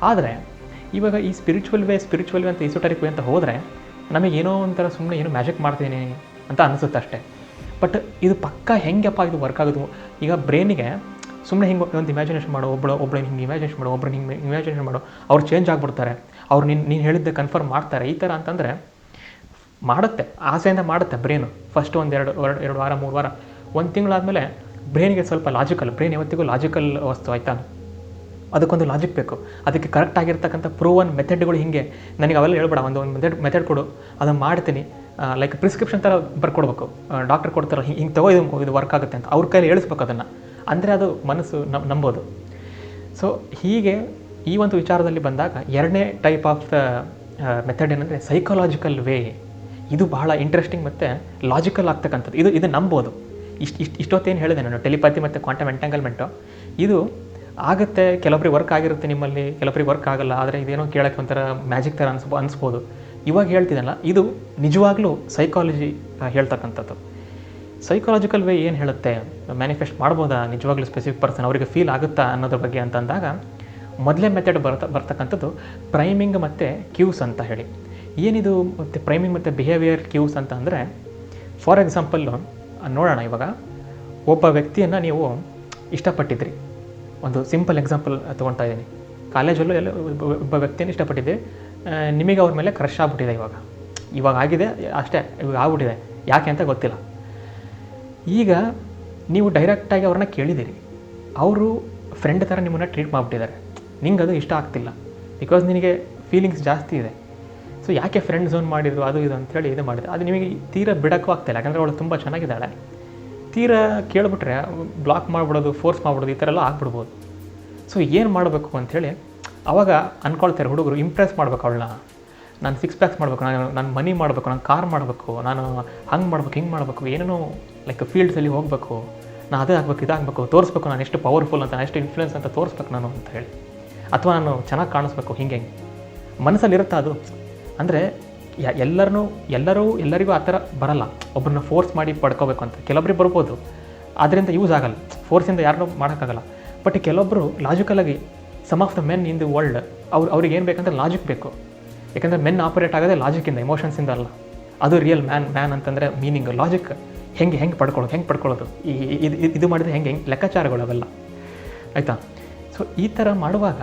ಆದರೆ, ಇವಾಗ ಈ ಸ್ಪಿರಿಚುವಲ್ ವೇ ಸ್ಪಿರಿಚುವಲ್ ವೇ ಅಂತ ಇಸೋಟರಿಕ್ ವೇ ಅಂತ ಹೋದರೆ ನಮಗೆ ಏನೋ ಒಂಥರ ಸುಮ್ಮನೆ ಏನೋ ಮ್ಯಾಜಿಕ್ ಮಾಡ್ತೀನಿ ಅಂತ ಅನಿಸುತ್ತೆ ಅಷ್ಟೇ. ಬಟ್ ಇದು ಪಕ್ಕ ಹೆಂಗಪ್ಪ ಇದು ವರ್ಕ್ ಆಗೋದು? ಈಗ ಬ್ರೈನಿಗೆ ಸುಮ್ಮನೆ ಹಿಂಗೆ ಒಂದು ಇಮ್ಯಾಜಿನೇಷನ್ ಮಾಡೋ ಒಬ್ಬಳು ಒಬ್ಬಳು ಹಿಂಗೆ ಇಮ್ಯಾಜಿನೇಷನ್ ಮಾಡೋ ಒಬ್ಬರು ಹಿಂಗೆ ಇಮ್ಯಾಜಿನೇಷನ್ ಮಾಡೋ, ಅವ್ರು ಚೇಂಜ್ ಆಗಿಬಿಡ್ತಾರೆ. ಅವ್ರು ನೀನು ನೀನು ಹೇಳಿದ್ದೆ ಕನ್ಫರ್ಮ್ ಮಾಡ್ತಾರೆ. ಈ ಥರ ಅಂತಂದರೆ ಮಾಡುತ್ತೆ, ಆಸೆಯಿಂದ ಮಾಡುತ್ತೆ ಬ್ರೈನು. ಫಸ್ಟ್ ಒಂದು ಎರಡು ಎರಡು ಎರಡು ವಾರ, ಮೂರು ವಾರ. ಒಂದು ತಿಂಗಳಾದಮೇಲೆ ಬ್ರೈನಿಗೆ ಸ್ವಲ್ಪ ಲಾಜಿಕಲ್ ಬ್ರೈನ್ ಯಾವತ್ತಿಗೂ ಲಾಜಿಕಲ್ ವಸ್ತು, ಆಯಿತಾ? ಅದಕ್ಕೊಂದು ಲಾಜಿಕ್ ಬೇಕು. ಅದಕ್ಕೆ ಕರೆಕ್ಟ್ ಆಗಿರ್ತಕ್ಕಂಥ ಪ್ರೂವನ್ ಮೆಥಡ್ಗಳು ಹಿಂಗೆ. ನನಗೆ ಅವೆಲ್ಲ ಹೇಳ್ಬೇಡ, ಒಂದು ಒಂದು ಮೆಥಡ್ ಮೆಥಡ್ ಕೊಡು. ಅದನ್ನು ಮಾಡ್ತೀನಿ. ಲೈಕ್ ಪ್ರಿಸ್ಕ್ರಿಪ್ಷನ್ ಥರ ಬರ್ಕೊಡ್ಬೇಕು. ಡಾಕ್ಟರ್ ಕೊಡ್ತಾರೆ ಹಿಂಗೆ ಹಿಂಗೆ ತಗೋ, ಇದು ಇದು ವರ್ಕ್ ಆಗುತ್ತೆ ಅಂತ. ಅವ್ರ ಕೈಲಿ ಹೇಳಿಸ್ಬೇಕು ಅದನ್ನು. ಅಂದರೆ ಅದು ಮನಸ್ಸು ನಂಬೋದು. ಸೊ ಹೀಗೆ ಈ ಒಂದು ವಿಚಾರದಲ್ಲಿ ಬಂದಾಗ ಎರಡನೇ ಟೈಪ್ ಆಫ್ ಮೆಥಡ್ ಏನಂದರೆ ಸೈಕಾಲಜಿಕಲ್ ವೇ ಇದು ಬಹಳ ಇಂಟ್ರೆಸ್ಟಿಂಗ್ ಮತ್ತು ಲಾಜಿಕಲ್ ಆಗ್ತಕ್ಕಂಥದ್ದು. ಇದು ಇದು ನಂಬೋದು. ಇಷ್ಟು ಇಷ್ಟು ಇಷ್ಟೊತ್ತೇನು ಹೇಳಿದೆ ನಾನು ಟೆಲಿಪಾತಿ ಮತ್ತು ಕ್ವಾಂಟಮ್ ಎಂಟ್ಯಾಂಗಲ್ಮೆಂಟು ಇದು ಆಗುತ್ತೆ ಕೆಲವೊಬ್ರಿಗೆ ವರ್ಕ್ ಆಗಿರುತ್ತೆ ನಿಮ್ಮಲ್ಲಿ ಕೆಲವೊಬ್ರಿಗೆ ವರ್ಕ್ ಆಗಲ್ಲ, ಆದರೆ ಇದೇನೋ ಕೇಳೋಕ್ಕೆ ಒಂಥರ ಮ್ಯಾಜಿಕ್ ಥರ ಅನ್ಸ್ಬೋ ಅನಿಸ್ಬೋದು. ಇವಾಗ ಹೇಳ್ತಿದ್ದಲ್ಲ ಇದು ನಿಜವಾಗ್ಲೂ ಸೈಕಾಲಜಿ ಹೇಳ್ತಕ್ಕಂಥದ್ದು. ಸೈಕಾಲಜಿಕಲ್ ವೇ ಏನು ಹೇಳುತ್ತೆ? ಮ್ಯಾನಿಫೆಸ್ಟ್ ಮಾಡ್ಬೋದಾ? ನಿಜವಾಗ್ಲೂ ಸ್ಪೆಸಿಫಿಕ್ ಪರ್ಸನ್ ಅವರಿಗೆ ಫೀಲ್ ಆಗುತ್ತಾ ಅನ್ನೋದ್ರ ಬಗ್ಗೆ ಅಂತಂದಾಗ, ಮೊದಲೇ ಮೆಥಡ್ ಬರ್ತ ಬರ್ತಕ್ಕಂಥದ್ದು ಪ್ರೈಮಿಂಗ್ ಮತ್ತು ಕ್ಯೂಸ್ ಅಂತ ಹೇಳಿ. ಏನಿದು ಮತ್ತು ಪ್ರೈಮಿಂಗ್ ಮತ್ತು ಬಿಹೇವಿಯರ್ ಕ್ಯೂಸ್ ಅಂತ ಅಂದರೆ ಫಾರ್ ಎಕ್ಸಾಂಪಲ್ಲು ನೋಡೋಣ ಇವಾಗ, ಒಬ್ಬ ವ್ಯಕ್ತಿಯನ್ನು ನೀವು ಇಷ್ಟಪಟ್ಟಿದ್ರಿ. ಒಂದು ಸಿಂಪಲ್ ಎಕ್ಸಾಂಪಲ್ ತೊಗೊಳ್ತಾ ಇದ್ದೀನಿ. ಕಾಲೇಜಲ್ಲೂ ಎಲ್ಲ ಒಬ್ಬ- ಒಬ್ಬ ವ್ಯಕ್ತಿಯನ್ನು ಇಷ್ಟಪಟ್ಟಿದ್ದೆ. ನಿಮಗೆ ಅವ್ರ ಮೇಲೆ ಕ್ರಶ್ ಆಗ್ಬಿಟ್ಟಿದೆ ಇವಾಗ. ಇವಾಗ ಆಗಿದೆ, ಅಷ್ಟೇ, ಇವಾಗ ಆಗ್ಬಿಟ್ಟಿದೆ. ಯಾಕೆ ಅಂತ ಗೊತ್ತಿಲ್ಲ. ಈಗ ನೀವು ಡೈರೆಕ್ಟಾಗಿ ಅವ್ರನ್ನ ಕೇಳಿದ್ದೀರಿ. ಅವರು ಫ್ರೆಂಡ್ ಥರ ನಿಮ್ಮನ್ನು ಟ್ರೀಟ್ ಮಾಡಿಬಿಟ್ಟಿದ್ದಾರೆ. ನಿಂಗೆ ಅದು ಇಷ್ಟ ಆಗ್ತಿಲ್ಲ. ಬಿಕಾಸ್ ನಿನಗೆ ಫೀಲಿಂಗ್ಸ್ ಜಾಸ್ತಿ ಇದೆ. ಸೊ ಯಾಕೆ ಫ್ರೆಂಡ್ ಝೋನ್ ಮಾಡಿದ್ರು, ಅದು ಇದು ಅಂತೇಳಿ ಇದು ಮಾಡಿದ್ರು ಅದು ನಿಮಗೆ ತೀರಾ ಬಿಡೋಕ್ಕೂ ಆಗ್ತಿಲ್ಲ ಯಾಕಂದರೆ ಅವಳು ತುಂಬ ಚೆನ್ನಾಗಿದ್ದಾಳೆ. ತೀರಾ ಕೇಳಿಬಿಟ್ರೆ ಬ್ಲಾಕ್ ಮಾಡಿಬಿಡೋದು ಫೋರ್ಸ್ ಮಾಡಿಬಿಡೋದು, ಈ ಥರ ಎಲ್ಲ ಆಗ್ಬಿಡ್ಬೋದು. ಸೊ ಏನು ಮಾಡಬೇಕು ಅಂಥೇಳಿ ಅವಾಗ ಅಂದ್ಕೊಳ್ತಾರೆ ಹುಡುಗರು ಇಂಪ್ರೆಸ್ ಮಾಡ್ಬೇಕು ಅವಳನ್ನ. ನಾನು ಸಿಕ್ಸ್ ಪ್ಯಾಕ್ಸ್ ಮಾಡಬೇಕು, ನಾನು ನಾನು ಮನಿ ಮಾಡಬೇಕು, ನಾನು ಕಾರ್ ಮಾಡಬೇಕು, ನಾನು ಹಂಗೆ ಮಾಡಬೇಕು, ಹಿಂಗೆ ಮಾಡಬೇಕು, ಏನೇನೋ ಲೈಕ್ ಫೀಲ್ಡ್ಸಲ್ಲಿ ಹೋಗಬೇಕು ನಾನು ಅದೇ ಆಗಬೇಕು ಇದಾಗಬೇಕು ತೋರಿಸ್ಬೇಕು ನಾನು ಎಷ್ಟು ಪವರ್ಫುಲ್ ಅಂತ ನಾನು ಎಷ್ಟು ಇನ್ಫ್ಲೂಯೆನ್ಸ್ ಅಂತ ತೋರಿಸ್ಬೇಕು ನಾನು ಅಂತ ಹೇಳಿ. ಅಥವಾ ನಾನು ಚೆನ್ನಾಗಿ ಕಾಣಿಸ್ಬೇಕು, ಹಿಂಗೆ ಹಿಂಗೆ. ಮನಸ್ಸಲ್ಲಿರುತ್ತಾ ಅದು? ಅಂದರೆ ಎಲ್ಲರನ್ನೂ, ಎಲ್ಲರೂ, ಎಲ್ಲರಿಗೂ ಆ ಥರ ಬರಲ್ಲ. ಒಬ್ಬರನ್ನ ಫೋರ್ಸ್ ಮಾಡಿ ಪಡ್ಕೋಬೇಕು ಅಂತ. ಕೆಲವೊಬ್ಬರಿಗೆ ಬರ್ಬೋದು. ಅದರಿಂದ ಯೂಸ್ ಆಗಲ್ಲ. ಫೋರ್ಸಿಂದ ಯಾರನ್ನೂ ಮಾಡೋಕ್ಕಾಗಲ್ಲ. ಬಟ್ ಕೆಲವೊಬ್ಬರು ಲಾಜಿಕಲಾಗಿ some of the men in the world ಅವ್ರು, ಅವ್ರಿಗೆ ಏನು ಬೇಕಂದ್ರೆ ಲಾಜಿಕ್ ಬೇಕು. ಯಾಕಂದರೆ ಮೆನ್ ಆಪರೇಟ್ ಆಗೋದೇ ಲಾಜಿಕ್ಕಿಂದ ಎಮೋಷನ್ಸಿಂದ ಅಲ್ಲ. ಅದು ರಿಯಲ್ ಮ್ಯಾನ್ ಮ್ಯಾನ್ ಅಂತಂದರೆ ಮೀನಿಂಗ್ ಲಾಜಿಕ್ ಹೆಂಗೆ ಹೆಂಗೆ ಪಡ್ಕೊಳ್ಳೋದು ಹೆಂಗೆ ಪಡ್ಕೊಳ್ಳೋದು ಈ ಇದು- ಇದು ಮಾಡಿದ್ರೆ ಹೆಂಗೆ ಹೆಂಗೆ ಲೆಕ್ಕಾಚಾರಗಳು ಅವೆಲ್ಲ. ಆಯಿತಾ? ಸೊ ಈ ಥರ ಮಾಡುವಾಗ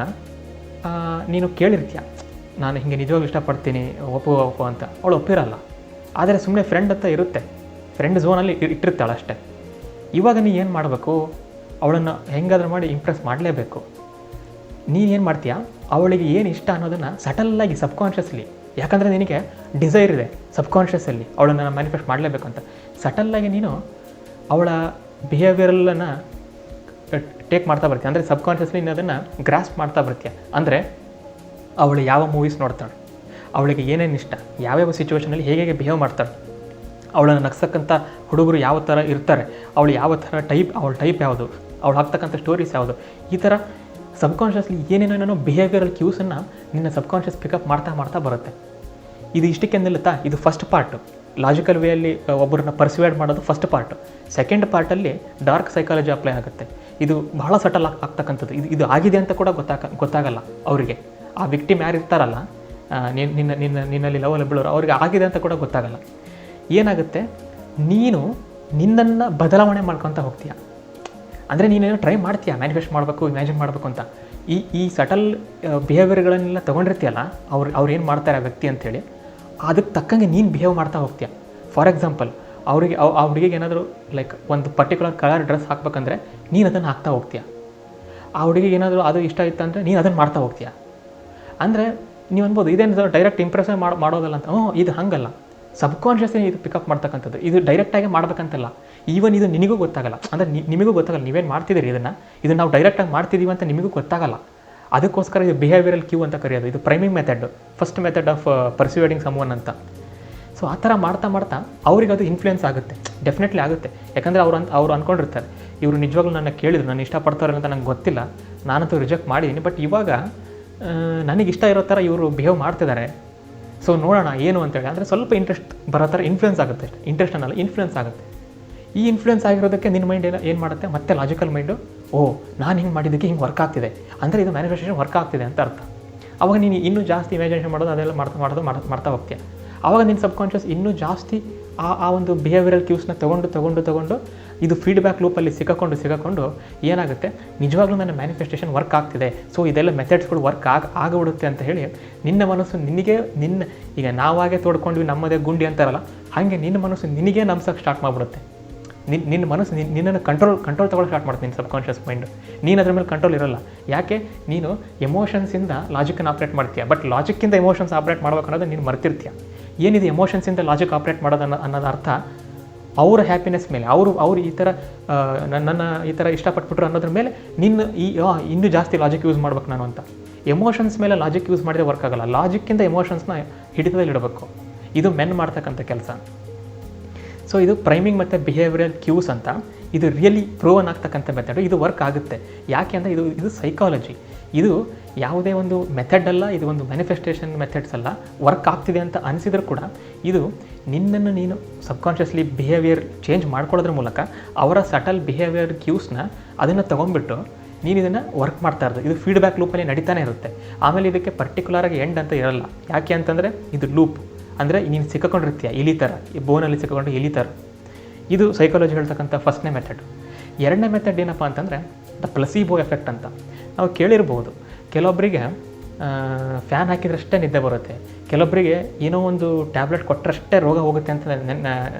ನೀನು ಕೇಳಿರ್ತೀಯ. ನಾನು ಹಿಂಗೆ ನಿಜವಾಗ್ಲೂ ಇಷ್ಟಪಡ್ತೀನಿ, ಒಪ್ಪು ಒಪ್ಪು ಅಂತ. ಅವಳು ಒಪ್ಪಿರಲ್ಲ. ಆದರೆ ಸುಮ್ಮನೆ ಫ್ರೆಂಡ್ ಅಂತ ಇರುತ್ತೆ. ಫ್ರೆಂಡ್ ಝೋನಲ್ಲಿ ಇಟ್ಟಿರ್ತಾಳೆ ಅಷ್ಟೇ. ಇವಾಗ ನೀ ಏನು ಮಾಡಬೇಕು? ಅವಳನ್ನು ಹೆಂಗಾದ್ರೂ ಮಾಡಿ ಇಂಪ್ರೆಸ್ ಮಾಡಲೇಬೇಕು. ನೀನು ಏನು ಮಾಡ್ತೀಯಾ? ಅವಳಿಗೆ ಏನು ಇಷ್ಟ ಅನ್ನೋದನ್ನು ಸಟಲ್ಲಾಗಿ ಸಬ್ಕಾನ್ಷಿಯಸ್ಲಿ ಯಾಕಂದರೆ ನಿನಗೆ ಡಿಸೈರ್ ಇದೆ ಸಬ್ಕಾನ್ಷಿಯಸ್ಸಲ್ಲಿ ಅವಳನ್ನು ಮ್ಯಾನಿಫೆಸ್ಟ್ ಮಾಡಲೇಬೇಕು ಅಂತ. ಸಟಲ್ಲಾಗಿ ನೀನು ಅವಳ ಬಿಹೇವಿಯರಲ್ಲನ್ನು ಟೇಕ್ ಮಾಡ್ತಾ ಬರ್ತೀಯ. ಅಂದರೆ ಸಬ್ಕಾನ್ಷಿಯಸ್ಲಿ ನೀನು ಅದನ್ನು ಗ್ರಾಸ್ಪ್ ಮಾಡ್ತಾ ಬರ್ತೀಯ. ಅಂದರೆ ಅವಳು ಯಾವ ಮೂವೀಸ್ ನೋಡ್ತಾಳೆ? ಅವಳಿಗೆ ಏನೇನು ಇಷ್ಟ? ಯಾವ್ಯಾವ ಸಿಚುವೇಷನಲ್ಲಿ ಹೇಗೆ ಹೇಗೆ ಬಿಹೇವ್ ಮಾಡ್ತಾಳೆ? ಅವಳನ್ನು ನಗ್ಸಕ್ಕಂಥ ಹುಡುಗರು ಯಾವ ಥರ ಇರ್ತಾರೆ? ಅವಳು ಯಾವ ಥರ ಟೈಪ್ ಅವಳ ಟೈಪ್ ಯಾವುದು? ಅವಳು ಹಾಕ್ತಕ್ಕಂಥ ಸ್ಟೋರೀಸ್ ಯಾವುದು? ಈ ಥರ ಸಬ್ಕಾನ್ಷಿಯಸ್ಲಿ ಏನೇನೇನೋ ಬಿಹೇವಿಯರಲ್ ಕ್ಯೂಸನ್ನು ನಿನ್ನ ಸಬ್ಕಾನ್ಷಿಯಸ್ ಪಿಕಪ್ ಮಾಡ್ತಾ ಮಾಡ್ತಾ ಬರುತ್ತೆ. ಇದು ಇಷ್ಟಕ್ಕೆ ನಿಲ್ಲುತ್ತಾ? ಇದು ಫಸ್ಟ್ ಪಾರ್ಟು ಲಾಜಿಕಲ್ ವೇಯಲ್ಲಿ ಒಬ್ಬರನ್ನ ಪರ್ಸಿವೈಡ್ ಮಾಡೋದು ಫಸ್ಟ್ ಪಾರ್ಟ್ ಸೆಕೆಂಡ್ ಪಾರ್ಟಲ್ಲಿ ಡಾರ್ಕ್ ಸೈಕಾಲಜಿ ಅಪ್ಲೈ ಆಗುತ್ತೆ. ಇದು ಬಹಳ ಸಟಲ್ ಆಗ್ ಆಗ್ತಕ್ಕಂಥದ್ದು. ಇದು ಇದು ಆಗಿದೆ ಅಂತ ಕೂಡ ಗೊತ್ತಾಗ ಗೊತ್ತಾಗಲ್ಲ ಅವರಿಗೆ. ಆ ವಿಕ್ಟಿಮ್ ಯಾರು ಇರ್ತಾರಲ್ಲ ನಿನ್ನ ನಿನ್ನ ನಿನ್ನಲ್ಲಿ ಲವ್ ಬೀಳೋರು, ಅವ್ರಿಗೆ ಆಗಿದೆ ಅಂತ ಕೂಡ ಗೊತ್ತಾಗಲ್ಲ. ಏನಾಗುತ್ತೆ? ನೀನು ನಿನ್ನನ್ನು ಬದಲಾವಣೆ ಮಾಡ್ಕೊತ ಹೋಗ್ತೀಯ. ಅಂದರೆ ನೀನೇನು ಟ್ರೈ ಮಾಡ್ತೀಯ ಮ್ಯಾನಿಫೆಸ್ಟ್ ಮಾಡಬೇಕು ಇಮ್ಯಾಜಿನ್ ಮಾಡಬೇಕು ಅಂತ. ಈ ಈ ಸಟಲ್ ಬಿಹೇವಿಯರ್ಗಳನ್ನೆಲ್ಲ ತೊಗೊಂಡಿರ್ತೀಯಲ್ಲ, ಅವ್ರು ಅವ್ರು ಏನು ಮಾಡ್ತಾರೆ ಆ ವ್ಯಕ್ತಿ ಅಂಥೇಳಿ ಅದಕ್ಕೆ ತಕ್ಕಂಗೆ ನೀನು ಬಿಹೇವ್ ಮಾಡ್ತಾ ಹೋಗ್ತೀಯ. ಫಾರ್ ಎಕ್ಸಾಂಪಲ್ ಅವರಿಗೆ ಆ ಹುಡುಗಿಗೆ ಏನಾದರೂ ಲೈಕ್ ಒಂದು ಪರ್ಟಿಕ್ಯುಲರ್ ಕಲರ್ ಡ್ರೆಸ್ ಹಾಕ್ಬೇಕಂದ್ರೆ ನೀನು ಅದನ್ನು ಹಾಕ್ತಾ ಹೋಗ್ತೀಯ. ಆ ಹುಡುಗಿಗೆ ಏನಾದರೂ ಅದು ಇಷ್ಟ ಇತ್ತು ಅಂದರೆ ನೀನು ಅದನ್ನು ಮಾಡ್ತಾ ಹೋಗ್ತೀಯ. ಅಂದರೆ ನೀವು ಅನ್ಬೋದು, ಇದೇನು ಡೈರೆಕ್ಟ್ ಇಂಪ್ರೆಸ್ ಮಾಡಿ, ಮಾಡೋದಲ್ಲ ಅಂತ. ಹ್ಞೂ ಇದು ಹಂಗಲ್ಲ. ಸಬ್ಕಾನ್ಷಿಯಸ್ಲಿ ಇದು ಪಿಕಪ್ ಮಾಡ್ತಕ್ಕಂಥದ್ದು? ಇದು ಡೈರೆಕ್ಟಾಗಿ ಮಾಡ್ಬೇಕಂತಲ್ಲ. ಈವನ್ ಇದು ನಿನಗೂ ಗೊತ್ತಾಗಲ್ಲ. ಅಂದರೆ ನಿಮಗೂ ಗೊತ್ತಾಗಲ್ಲ. ನೀವೇನು ಮಾಡ್ತಿದ್ದೀರಿ ಇದನ್ನು? ಇದು ನಾವು ಡೈರೆಕ್ಟಾಗಿ ಮಾಡ್ತಿದ್ದೀವಿ ಅಂತ ನಿಮಗೂ ಗೊತ್ತಾಗಲ್ಲ. ಅದಕ್ಕೋಸ್ಕರ ಇದು ಬಿಹೇವಿಯರಲ್ ಕ್ಯೂ ಅಂತ ಕರೆಯೋದು. ಇದು priming method first method of persuading someone ಅಂತ. ಸೊ ಆ ಥರ ಮಾಡ್ತಾ ಮಾಡ್ತಾ ಅವ್ರಿಗೆ ಅದು ಇನ್ಫ್ಲುಯೆನ್ಸ್ ಆಗುತ್ತೆ. ಡೆಫಿನೆಟ್ಲಿ ಆಗುತ್ತೆ. ಯಾಕಂದರೆ ಅವ್ರು ಅಂತ ಅವ್ರು ಅಂದ್ಕೊಂಡಿರ್ತಾರೆ ಇವರು ನಿಜವಾಗ್ಲೂ ನನ್ನ ಕೇಳಿದ್ರು ನಾನು ಇಷ್ಟಪಡ್ತಾರೆ ಅಂತ ನಂಗೆ ಗೊತ್ತಿಲ್ಲ. ನಾನಂತೂ ರಿಜೆಕ್ಟ್ ಮಾಡಿದ್ದೀನಿ ಬಟ್ ಇವಾಗ ನನಗೆ ಇಷ್ಟ ಇರೋ ಥರ ಇವರು ಬಿಹೇವ್ ಮಾಡ್ತಿದ್ದಾರೆ. ಸೊ ನೋಡೋಣ ಏನು ಅಂತೇಳಿ ಅಂದರೆ ಸ್ವಲ್ಪ ಇಂಟ್ರೆಸ್ಟ್ ಬರೋ ಥರ ಇನ್ಫ್ಲುಯೆನ್ಸ್ ಆಗುತ್ತೆ. ಇಂಟ್ರೆಸ್ಟ್ ಅನ್ನಲ್ಲ ಇನ್ಫ್ಲುಯೆನ್ಸ್ ಆಗುತ್ತೆ. ಈ ಇನ್ಫ್ಲುಯೆನ್ಸ್ ಆಗಿರೋದಕ್ಕೆ ನಿನ್ನ ಮೈಂಡ್ ಏನು ಏನು ಮಾಡುತ್ತೆ? ಮತ್ತೆ ಲಾಜಿಕಲ್ ಮೈಂಡು ಓ, ನಾನು ಹಿಂಗೆ ಮಾಡಿದ್ದಕ್ಕೆ ಹಿಂಗೆ ವರ್ಕ್ ಆಗ್ತಿದೆ. ಅಂದರೆ ಇದು ಮ್ಯಾನಿಫೆಸ್ಟೇಷನ್ ವರ್ಕ್ ಆಗ್ತಿದೆ ಅಂತ ಅರ್ಥ. ಅವಾಗ ನೀನು ಇನ್ನೂ ಜಾಸ್ತಿ ಇಮ್ಯಾಜಿನೇಷನ್ ಮಾಡೋದು, ಅದೆಲ್ಲ ಮಾಡ್ತಾ ಮಾಡೋದು ಮಾಡ್ತಾ ಹೋಗ್ತೀಯ. ಆವಾಗ ನಿನ್ನ ಸಬ್ಕಾನ್ಷಿಯಸ್ ಇನ್ನೂ ಜಾಸ್ತಿ ಆ ಆ ಒಂದು ಬಿಹೇವಿಯರಲ್ ಕ್ಯೂಸ್ನ ತೊಗೊಂಡು ತೊಗೊಂಡು ತೊಗೊಂಡು ಇದು ಫೀಡ್ಬ್ಯಾಕ್ ಲೂಪಲ್ಲಿ ಸಿಕ್ಕೊಂಡು ಸಿಕ್ಕೊಂಡು ಏನಾಗುತ್ತೆ? ನಿಜವಾಗ್ಲೂ ನನ್ನ ಮ್ಯಾನಿಫೆಸ್ಟೇಷನ್ ವರ್ಕ್ ಆಗ್ತಿದೆ. ಸೊ ಇದೆಲ್ಲ ಮೆಥಡ್ಸ್ಗಳು ವರ್ಕ್ ಆಗ, ಆಗಿಬಿಡುತ್ತೆ ಅಂತ ಹೇಳಿ ನಿನ್ನ ಮನಸ್ಸು ನಿನಗೆ ನಿನ್ನ, ಈಗ ನಾವಾಗೆ ತೋಡ್ಕೊಂಡ್ವಿ ನಮ್ಮದೇ ಗುಂಡಿ ಅಂತಾರಲ್ಲ, ಹಾಗೆ ನಿನ್ನ ಮನಸ್ಸು ನಿನಗೆ ನಮ್ಸೋಕ್ಕೆ ಸ್ಟಾರ್ಟ್ ಮಾಡಿಬಿಡುತ್ತೆ. ನಿನ್ನ ನಿನ್ನ ಮನಸ್ಸು ನಿನ್- ನಿನ್ನನ್ನು ಕಂಟ್ರೋಲ್ ಕಂಟ್ರೋಲ್ ತಗೊಳ್ಳೋ ಸ್ಟಾರ್ಟ್ ಮಾಡ್ತೀನಿ ಸಬ್ಕಾನ್ಷಿಯಸ್ ಮೈಂಡ್ ನೀನು ಅದ್ರ ಮೇಲೆ ಕಂಟ್ರೋಲ್ ಇರಲ್ಲ. ಯಾಕೆ? ನೀನು ಎಮೋಷನ್ಸಿಂದ ಲಾಜಿಕನ್ನು ಆಪ್ರೇಟ್ ಮಾಡ್ತೀಯ. ಬಟ್ ಲಾಜಿಕ್ಕಿಂದ ಎಮೋಷನ್ಸ್ ಆಪ್ರೇಟ್ ಮಾಡ್ಬೇಕು ಅನ್ನೋದು ನೀನು ಮರ್ತಿರ್ತೀಯ. ಏನಿದೆ ಎಮೋಷನ್ಸಿಂದ ಲಾಜಿಕ್ ಆಪ್ರೇಟ್ ಮಾಡೋದನ್ನ ಅನ್ನೋ ಅನ್ನೋದು ಅರ್ಥ ಅವರ ಹ್ಯಾಪಿನೆಸ್ ಮೇಲೆ, ಅವರು, ಅವ್ರು ಈ ಥರ ನನ್ನ ಈ ಥರ ಇಷ್ಟಪಟ್ಬಿಟ್ರು ಅನ್ನೋದ್ರ ಮೇಲೆ ನಿನ್ನ ಈ ಇನ್ನೂ ಜಾಸ್ತಿ ಲಾಜಿಕ್ ಯೂಸ್ ಮಾಡ್ಬೇಕು ನಾನು ಅಂತ. ಎಮೋಷನ್ಸ್ ಮೇಲೆ ಲಾಜಿಕ್ ಯೂಸ್ ಮಾಡಿದ್ರೆ ವರ್ಕ್ ಆಗಲ್ಲ. ಲಾಜಿಕ್ಕಿಂತ ಎಮೋಷನ್ಸ್ನ ಹಿಡಿತದಲ್ಲಿ ಇಡಬೇಕು. ಇದು ಮೆನ್ ಮಾಡ್ತಕ್ಕಂಥ ಕೆಲಸ. ಸೊ ಇದು ಪ್ರೈಮಿಂಗ್ ಮತ್ತು ಬಿಹೇವಿಯರಲ್ ಕ್ಯೂಸ್ ಅಂತ. ಇದು ರಿಯಲಿ ಪ್ರೂವನ್ ಆಗ್ತಕ್ಕಂಥ ಮೆಥಡ್ ಇದು ವರ್ಕ್ ಆಗುತ್ತೆ. ಯಾಕೆ ಅಂದರೆ ಇದು ಇದು ಸೈಕಾಲಜಿ ಇದು ಯಾವುದೇ ಒಂದು ಮೆಥಡ್ ಅಲ್ಲ, ಇದು ಒಂದು ಮ್ಯಾನಿಫೆಸ್ಟೇಷನ್ ಮೆಥಡ್ಸ್ ಅಲ್ಲ ವರ್ಕ್ ಆಗ್ತಿದೆ ಅಂತ ಅನಿಸಿದ್ರು ಕೂಡ ಇದು ನಿನ್ನನ್ನು ನೀನು ಸಬ್ಕಾನ್ಷಿಯಸ್ಲಿ ಬಿಹೇವಿಯರ್ ಚೇಂಜ್ ಮಾಡ್ಕೊಳ್ಳೋದ್ರ ಮೂಲಕ ಅವರ ಸಟಲ್ ಬಿಹೇವಿಯರ್ ಕ್ಯೂಸ್ನ ಅದನ್ನು ತೊಗೊಂಡ್ಬಿಟ್ಟು ನೀನು ಇದನ್ನು ವರ್ಕ್ ಮಾಡ್ತಾ ಇರೋದು. ಇದು ಫೀಡ್ಬ್ಯಾಕ್ ಲೂಪಲ್ಲಿ ನಡೀತಾನೆ ಇರುತ್ತೆ. ಆಮೇಲೆ ಇದಕ್ಕೆ ಪರ್ಟಿಕ್ಯುಲರಾಗಿ ಎಂಡ್ ಅಂತ ಇರಲ್ಲ. ಯಾಕೆ ಅಂತಂದರೆ ಇದು ಲೂಪ್ ಅಂದರೆ ನೀನು ಸಿಕ್ಕೊಂಡಿರ್ತೀಯ ಇಲಿ ಥರ. ಈ ಬೋನಲ್ಲಿ ಸಿಕ್ಕೊಂಡು ಇಲಿ ಥರ. ಇದು ಸೈಕಾಲಜಿ ಹೇಳ್ತಕ್ಕಂಥ ಫಸ್ಟ್ನೇ ಮೆಥಡ್ ಎರಡನೇ ಮೆಥಡ್ ಏನಪ್ಪ ಅಂತಂದರೆ ದ ಪ್ಲಸಿಬೋ ಎಫೆಕ್ಟ್ ಅಂತ. ನಾವು ಕೇಳಿರ್ಬೋದು. ಕೆಲವೊಬ್ಬರಿಗೆ ಫ್ಯಾನ್ ಹಾಕಿದ್ರಷ್ಟೇ ನಿದ್ದೆ ಬರುತ್ತೆ. ಕೆಲವೊಬ್ಬರಿಗೆ ಏನೋ ಒಂದು ಟ್ಯಾಬ್ಲೆಟ್ ಕೊಟ್ಟರಷ್ಟೇ ರೋಗ ಹೋಗುತ್ತೆ ಅಂತ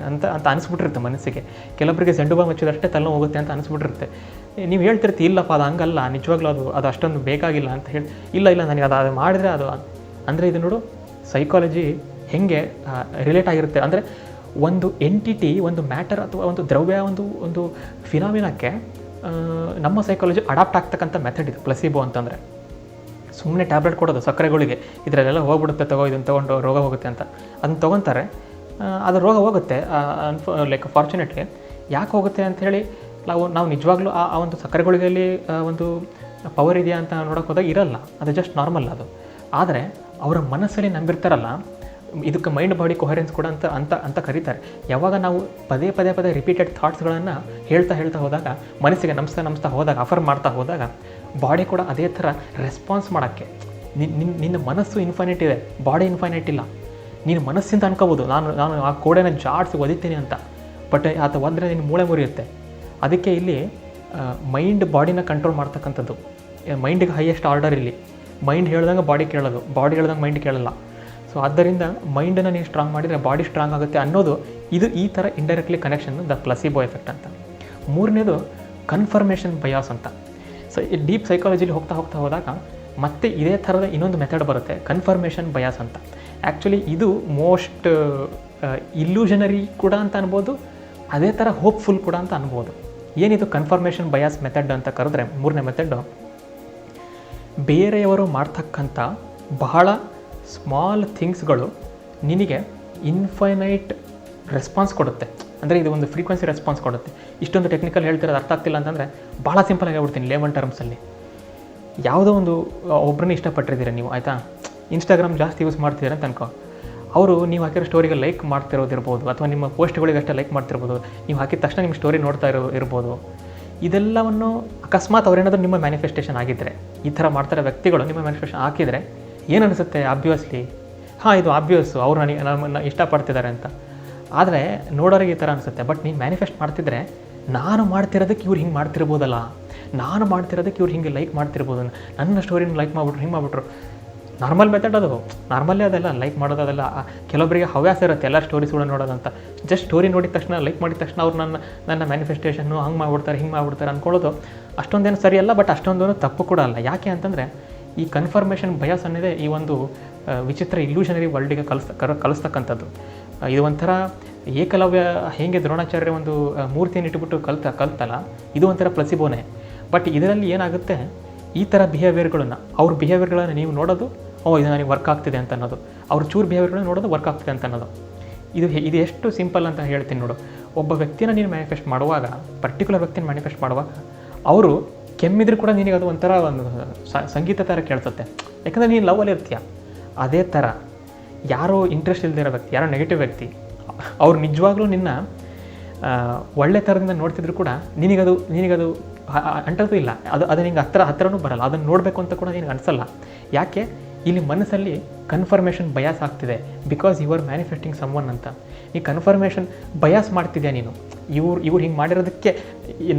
ಅಂತ ಅಂತ ಅನಿಸ್ಬಿಟ್ಟಿರುತ್ತೆ ಮನಸ್ಸಿಗೆ. ಕೆಲವೊಬ್ಬರಿಗೆ ಸೆಂಡುಬಾ ಮುಚ್ಚಿದಷ್ಟೇ ತಲೆ ಹೋಗುತ್ತೆ ಅಂತ ಅನಿಸ್ಬಿಟ್ಟಿರುತ್ತೆ. ನೀವು ಹೇಳ್ತಿರ್ತೀ, ಇಲ್ಲಪ್ಪ, ಅದು ಹಂಗಲ್ಲ, ನಿಜವಾಗ್ಲೂ ಅದು ಅದು ಅಷ್ಟೊಂದು ಬೇಕಾಗಿಲ್ಲ ಅಂತ ಹೇಳಿ, ಇಲ್ಲ ಇಲ್ಲ, ನನಗೆ ಅದು ಅದು ಮಾಡಿದರೆ ಅದು ಅಂದರೆ ಇದು ನೋಡು ಸೈಕಾಲಜಿ ಹೆಂಗೆ ರಿಲೇಟ್ ಆಗಿರುತ್ತೆ. ಅಂದರೆ ಒಂದು ಎಂಟಿಟಿ ಒಂದು ಮ್ಯಾಟರ್ ಅಥವಾ ಒಂದು ದ್ರವ್ಯ, ಒಂದು ಒಂದು ಫಿನಾಮಿನಾಕ್ಕೆ ನಮ್ಮ ಸೈಕಾಲಜಿ ಅಡಾಪ್ಟ್ ಆಗ್ತಕ್ಕಂಥ ಮೆಥಡ್ ಇದು ಪ್ಲಸಿಬೋ ಅಂತಂದರೆ. ಸುಮ್ಮನೆ ಟ್ಯಾಬ್ಲೆಟ್ ಕೊಡೋದು ಸಕ್ಕರೆಗಳಿಗೆ. ಇದರಲ್ಲೆಲ್ಲ ಹೋಗ್ಬಿಡುತ್ತೆ ತಗೋ, ಇದನ್ನು ತೊಗೊಂಡು ರೋಗ ಹೋಗುತ್ತೆ ಅಂತ. ಅದನ್ನು ತೊಗೊತಾರೆ. ಅದು ರೋಗ ಹೋಗುತ್ತೆ. ಅನ್ಫ ಲೈಕ್ ಫಾರ್ಚುನೇಟ್ಲಿ ಯಾಕೆ ಹೋಗುತ್ತೆ ಅಂಥೇಳಿ ನಾವು ನಾವು ನಿಜವಾಗ್ಲೂ ಆ ಒಂದು ಸಕ್ಕರೆಗಳಿಗೆಯಲ್ಲಿ ಒಂದು ಪವರ್ ಇದೆಯಾ ಅಂತ ನೋಡೋಕೆ ಹೋದಾಗ ಇರಲ್ಲ. ಅದು ಜಸ್ಟ್ ನಾರ್ಮಲ್ ಅದು. ಆದರೆ ಅವರ ಮನಸ್ಸಲ್ಲಿ ನಂಬಿರ್ತಾರಲ್ಲ, ಇದಕ್ಕೆ ಮೈಂಡ್ ಬಾಡಿ ಕೊಹರೆನ್ಸ್ ಕೂಡ ಅಂತ ಅಂತ ಅಂತ ಕರೀತಾರೆ. ಯಾವಾಗ ನಾವು ಪದೇ ಪದೇ ಪದೇ ರಿಪೀಟೆಡ್ ಥಾಟ್ಸ್ಗಳನ್ನು ಹೇಳ್ತಾ ಹೇಳ್ತಾ ಹೋದಾಗ, ಮನಸ್ಸಿಗೆ ನಮಿಸ್ತಾ ನಮಿಸ್ತಾ ಹೋದಾಗ ಆಫರ್ ಮಾಡ್ತಾ ಹೋದಾಗ ಬಾಡಿ ಕೂಡ ಅದೇ ಥರ ರೆಸ್ಪಾನ್ಸ್ ಮಾಡೋಕ್ಕೆ. ನಿನ್ನ ನಿನ್ನ ಮನಸ್ಸು ಇನ್ಫೈನೈಟ್ ಇದೆ. ಬಾಡಿ ಇನ್ಫೈನೈಟ್ ಇಲ್ಲ. ನೀನು ಮನಸ್ಸಿಂದ ಅನ್ಕೋಬೋದು, ನಾನು ನಾನು ಆ ಕೋಡೆನ ಜಾಡ್ಸಿ ಒದಿತೀನಿ ಅಂತ. ಬಟ್ ಆತ ಒಂದರೆ ನಿನ್ನ ಮೂಳೆ ಮುರಿಯುತ್ತೆ. ಅದಕ್ಕೆ ಇಲ್ಲಿ ಮೈಂಡ್ ಬಾಡಿನ ಕಂಟ್ರೋಲ್ ಮಾಡ್ತಕ್ಕಂಥದ್ದು. ಮೈಂಡಿಗೆ ಹೈಯೆಸ್ಟ್ ಆರ್ಡರ್ ಇಲ್ಲಿ. ಮೈಂಡ್ ಹೇಳ್ದಂಗೆ ಬಾಡಿ ಕೇಳೋದು. ಬಾಡಿ ಹೇಳ್ದಂಗೆ ಮೈಂಡ್ ಕೇಳಲ್ಲ. ಸೊ ಆದ್ದರಿಂದ ಮೈಂಡನ್ನು ನೀವು ಸ್ಟ್ರಾಂಗ್ ಮಾಡಿದರೆ ಬಾಡಿ ಸ್ಟ್ರಾಂಗ್ ಆಗುತ್ತೆ ಅನ್ನೋದು ಇದು ಈ ಥರ indirectly connection the placebo effect ಅಂತ. ಮೂರನೇದು ಕನ್ಫರ್ಮೇಷನ್ ಬಯಾಸ್ ಅಂತ. ಈ ಡೀಪ್ ಸೈಕಾಲಜಿಲಿ ಹೋಗ್ತಾ ಹೋಗ್ತಾ ಹೋದಾಗ ಮತ್ತೆ ಇದೇ ಥರದ ಇನ್ನೊಂದು ಮೆಥಡ್ ಬರುತ್ತೆ ಕನ್ಫರ್ಮೇಷನ್ ಬಯಾಸ್ ಅಂತ. ಆ್ಯಕ್ಚುಲಿ ಇದು ಮೋಸ್ಟ್ ಇಲ್ಯೂಷನರಿ ಕೂಡ ಅಂತ ಅನ್ಬೋದು, ಅದೇ ಥರ ಹೋಪ್ಫುಲ್ ಕೂಡ ಅಂತ ಅನ್ಬೋದು. ಏನಿದು ಕನ್ಫರ್ಮೇಷನ್ ಬಯಾಸ್ ಮೆಥಡ್ ಅಂತ ಕರೆದ್ರೆ, ಮೂರನೇ ಮೆಥಡ್ಡು ಬೇರೆಯವರು ಮಾಡ್ತಕ್ಕಂಥ ಬಹಳ ಸ್ಮಾಲ್ ಥಿಂಗ್ಸ್ಗಳು ನಿನಗೆ ಇನ್ಫೈನೈಟ್ ರೆಸ್ಪಾನ್ಸ್ ಕೊಡುತ್ತೆ. ಅಂದರೆ ಇದು ಒಂದು ಫ್ರೀಕ್ವೆನ್ಸಿ ರೆಸ್ಪಾನ್ಸ್ ಕೊಡುತ್ತೆ. ಇಷ್ಟೊಂದು ಟೆಕ್ನಿಕಲ್ ಹೇಳ್ತಿರೋದು ಅರ್ಥ ಆಗ್ತಿಲ್ಲ ಅಂತಂದರೆ ಭಾಳ ಸಿಂಪಲ್ ಆಗಿ ಹೇಳ್ಬಿಡ್ತೀನಿ ಲೇಮನ್ ಟರ್ಮ್ಸಲ್ಲಿ ಯಾವುದೋ ಒಂದು ಒಬ್ಬರನ್ನ ಇಷ್ಟಪಟ್ಟಿದ್ದೀರಿ ನೀವು, ಆಯಿತಾ? ಇನ್ಸ್ಟಾಗ್ರಾಮ್ ಜಾಸ್ತಿ ಯೂಸ್ ಮಾಡ್ತಿದ್ದೀರ ಅಂತ ಅನ್ಕೋ. ಅವರು ನೀವು ಹಾಕಿರೋ ಸ್ಟೋರಿಗೆ ಲೈಕ್ ಮಾಡ್ತಿರೋದಿರ್ಬೋದು, ಅಥವಾ ನಿಮ್ಮ ಪೋಸ್ಟ್ಗಳಿಗೆ ಅಷ್ಟೇ ಲೈಕ್ ಮಾಡ್ತಿರ್ಬೋದು, ನೀವು ಹಾಕಿದ ತಕ್ಷಣ ನಿಮ್ಮ ಸ್ಟೋರಿ ನೋಡ್ತಾ ಇರೋ, ಇರ್ಬೋದು. ಇದೆಲ್ಲವನ್ನು ಅಕಸ್ಮಾತ್ ಅವರೇನಾದರೂ ನಿಮ್ಮ ಮ್ಯಾನಿಫೆಸ್ಟೇಷನ್ ಆಗಿದ್ದರೆ ಈ ಥರ ಮಾಡ್ತಾರೆ ವ್ಯಕ್ತಿಗಳು, ನಿಮ್ಮ ಮ್ಯಾನಿಫೆಸ್ಟೇಷನ್ ಹಾಕಿದರೆ ಏನು ಅನಿಸುತ್ತೆ ಆಬ್ವಿಯಸ್ಲಿ ಹಾಂ, ಇದು ಆಬ್ವಿಯಸ್ಸು ಅವ್ರು ನನಗೆ, ನಮ್ಮನ್ನು ಇಷ್ಟಪಡ್ತಿದ್ದಾರೆ ಅಂತ. ಆದರೆ ನೋಡೋರಿಗೆ ಈ ಥರ ಅನಿಸುತ್ತೆ. ಬಟ್ ನೀನು ಮ್ಯಾನಿಫೆಸ್ಟ್ ಮಾಡ್ತಿದ್ರೆ ನಾನು ಮಾಡ್ತಿರೋದಕ್ಕೆ ಇವ್ರು ಹಿಂಗೆ ಮಾಡ್ತಿರ್ಬೋದಲ್ಲ? ನಾನು ಮಾಡ್ತಿರೋದಕ್ಕೆ ಇವ್ರು ಹಿಂಗೆ ಲೈಕ್ ಮಾಡ್ತಿರ್ಬೋದು. ನನ್ನ ಸ್ಟೋರಿನ ಲೈಕ್ ಮಾಡಿಬಿಟ್ರು, ಹಿಂಗೆ ಮಾಡಿಬಿಟ್ರು. ನಾರ್ಮಲ್ ಮೆಥಡ್ ಅದು. ನಾರ್ಮಲ್ಲೇ ಅದೆಲ್ಲ ಲೈಕ್ ಮಾಡೋದು, ಅದೆಲ್ಲ ಕೆಲವೊಬ್ಬರಿಗೆ ಹವ್ಯಾಸ ಇರುತ್ತೆ ಎಲ್ಲ ಸ್ಟೋರೀಸ್ಗಳು ನೋಡೋದಂತ. ಜಸ್ಟ್ ಸ್ಟೋರಿ ನೋಡಿದ ತಕ್ಷಣ ಲೈಕ್ ಮಾಡಿದ ತಕ್ಷಣ ಅವ್ರು ನನ್ನ ನನ್ನ ಮ್ಯಾನಿಫೆಸ್ಟೇಷನ್ನು ಹಂಗೆ ಮಾಡ್ಬಿಡ್ತಾರೆ, ಹಿಂಗೆ ಮಾಡ್ಬಿಡ್ತಾರೆ ಅಂದ್ಕೊಳ್ಳೋದು ಅಷ್ಟೊಂದೇನು ಸರಿಯಲ್ಲ ಬಟ್ ಅಷ್ಟೊಂದೇನು ತಪ್ಪು ಕೂಡ ಅಲ್ಲ. ಯಾಕೆ ಅಂತಂದರೆ ಈ ಕನ್ಫರ್ಮೇಷನ್ ಬಯಾಸ್ ಅನ್ನೋದೇ ಈ ಒಂದು ವಿಚಿತ್ರ ಇಲ್ಯೂಷನರಿ ವರ್ಲ್ಡಿಗೆ ಕಲಿಸ್, ಕರ, ಕಲಿಸ್ತಕ್ಕಂಥದ್ದು. ಇದು ಒಂಥರ ಏಕಲವ್ಯ, ಹೇಗೆ ದ್ರೋಣಾಚಾರ್ಯ ಒಂದು ಮೂರ್ತಿಯನ್ನು ಇಟ್ಬಿಟ್ಟು ಕಲ್ತ, ಕಲ್ತಲ್ಲ, ಇದು ಒಂಥರ ಪ್ಲಸಿಬೋನೇ ಬಟ್ ಇದರಲ್ಲಿ ಏನಾಗುತ್ತೆ? ಈ ಥರ ಬಿಹೇವಿಯರ್ಗಳನ್ನು ಅವ್ರ ಬಿಹೇವಿಯರ್ಗಳನ್ನು ನೀವು ನೋಡೋದು, ಓ ಇದು ನನಗೆ ವರ್ಕ್ ಆಗ್ತಿದೆ ಅಂತ ಅನ್ನೋದು. ಅವ್ರ ಚೂರು ಬಿಹೇವಿಯರ್ಗಳನ್ನ ನೋಡೋದು ವರ್ಕ್ ಆಗ್ತಿದೆ ಅಂತ ಅನ್ನೋದು. ಇದು ಇದು ಎಷ್ಟು ಸಿಂಪಲ್ ಅಂತ ಹೇಳ್ತೀನಿ ನೋಡು. ಒಬ್ಬ ವ್ಯಕ್ತಿನ ನೀನು ಮ್ಯಾನಿಫೆಸ್ಟ್ ಮಾಡುವಾಗ ಪರ್ಟಿಕ್ಯುಲರ್ ವ್ಯಕ್ತಿನ ಮ್ಯಾನಿಫೆಸ್ಟ್ ಮಾಡುವಾಗ, ಅವರು ಕೆಮ್ಮಿದ್ರು ಕೂಡ ನಿನಗೆ ಅದು ಒಂಥರ ಒಂದು ಸಂಗೀತ ಥರ ಕೇಳಿಸುತ್ತೆ. ಯಾಕಂದರೆ ನೀನು ಲವ್ ಅಲ್ಲಿ ಇರ್ತೀಯ. ಅದೇ ಥರ ಯಾರೋ ಇಂಟ್ರೆಸ್ಟ್ ಇರೋ ವ್ಯಕ್ತಿ, ಯಾರೋ ನೆಗೆಟಿವ್ ವ್ಯಕ್ತಿ, ಅವ್ರು ನಿಜವಾಗ್ಲೂ ನಿನ್ನ ಒಳ್ಳೆ ಥರದಿಂದ ನೋಡ್ತಿದ್ರು ಕೂಡ ನಿನಗದು ನಿನಗದು ಅಂಟದು ಇಲ್ಲ. ಅದು ಅದು ನಿಂಗೆ ಹತ್ತಿರ ಹತ್ತಿರನೂ ಬರಲ್ಲ. ಅದನ್ನು ನೋಡಬೇಕು ಅಂತ ಕೂಡ ನಿನಗೆ ಅನಿಸಲ್ಲ. ಯಾಕೆ? ಇಲ್ಲಿ ಮನಸ್ಸಲ್ಲಿ ಕನ್ಫರ್ಮೇಷನ್ ಬಯಾಸ್ ಆಗ್ತಿದೆ. Because you are manifesting someone ಅಂತ. ಈ ಕನ್ಫರ್ಮೇಷನ್ ಬಯಾಸ್ ಮಾಡ್ತಿದ್ಯಾ ನೀನು? ಇವ್ರು ಇವ್ರು ಹಿಂಗೆ ಮಾಡಿರೋದಕ್ಕೆ,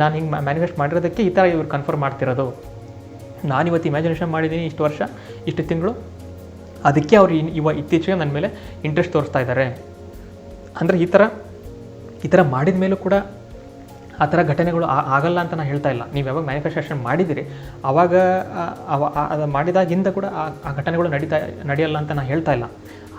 ನಾನು ಹಿಂಗೆ ಮ್ಯಾನಿಫೆಸ್ಟ್ ಮಾಡಿರೋದಕ್ಕೆ ಈ ಥರ ಇವ್ರು ಕನ್ಫರ್ಮ್ ಮಾಡ್ತಿರೋದು. ನಾನಿವತ್ತು ಇಮ್ಯಾಜಿನೇಷನ್ ಮಾಡಿದ್ದೀನಿ ಇಷ್ಟು ವರ್ಷ, ಇಷ್ಟು ತಿಂಗಳು. ಅದಕ್ಕೆ ಅವ್ರು ಇವ ಇತ್ತೀಚೆಗೆ ನನ್ನ ಮೇಲೆ ಇಂಟ್ರೆಸ್ಟ್ ತೋರಿಸ್ತಾ ಇದ್ದಾರೆ ಅಂದರೆ ಈ ಥರ ಈ ಥರ ಮಾಡಿದ ಮೇಲೂ ಕೂಡ ಆ ಥರ ಘಟನೆಗಳು ಆಗಲ್ಲ ಅಂತ ನಾನು ಹೇಳ್ತಾ ಇಲ್ಲ. ನೀವು ಯಾವಾಗ ಮ್ಯಾನಿಫೆಸ್ಟೇಷನ್ ಮಾಡಿದಿರಿ ಆವಾಗ ಅದು ಮಾಡಿದಾಗಿಂದ ಕೂಡ ಆ ಘಟನೆಗಳು ನಡೀತಾ ನಡೆಯಲ್ಲ ಅಂತ ನಾನು ಹೇಳ್ತಾ ಇಲ್ಲ.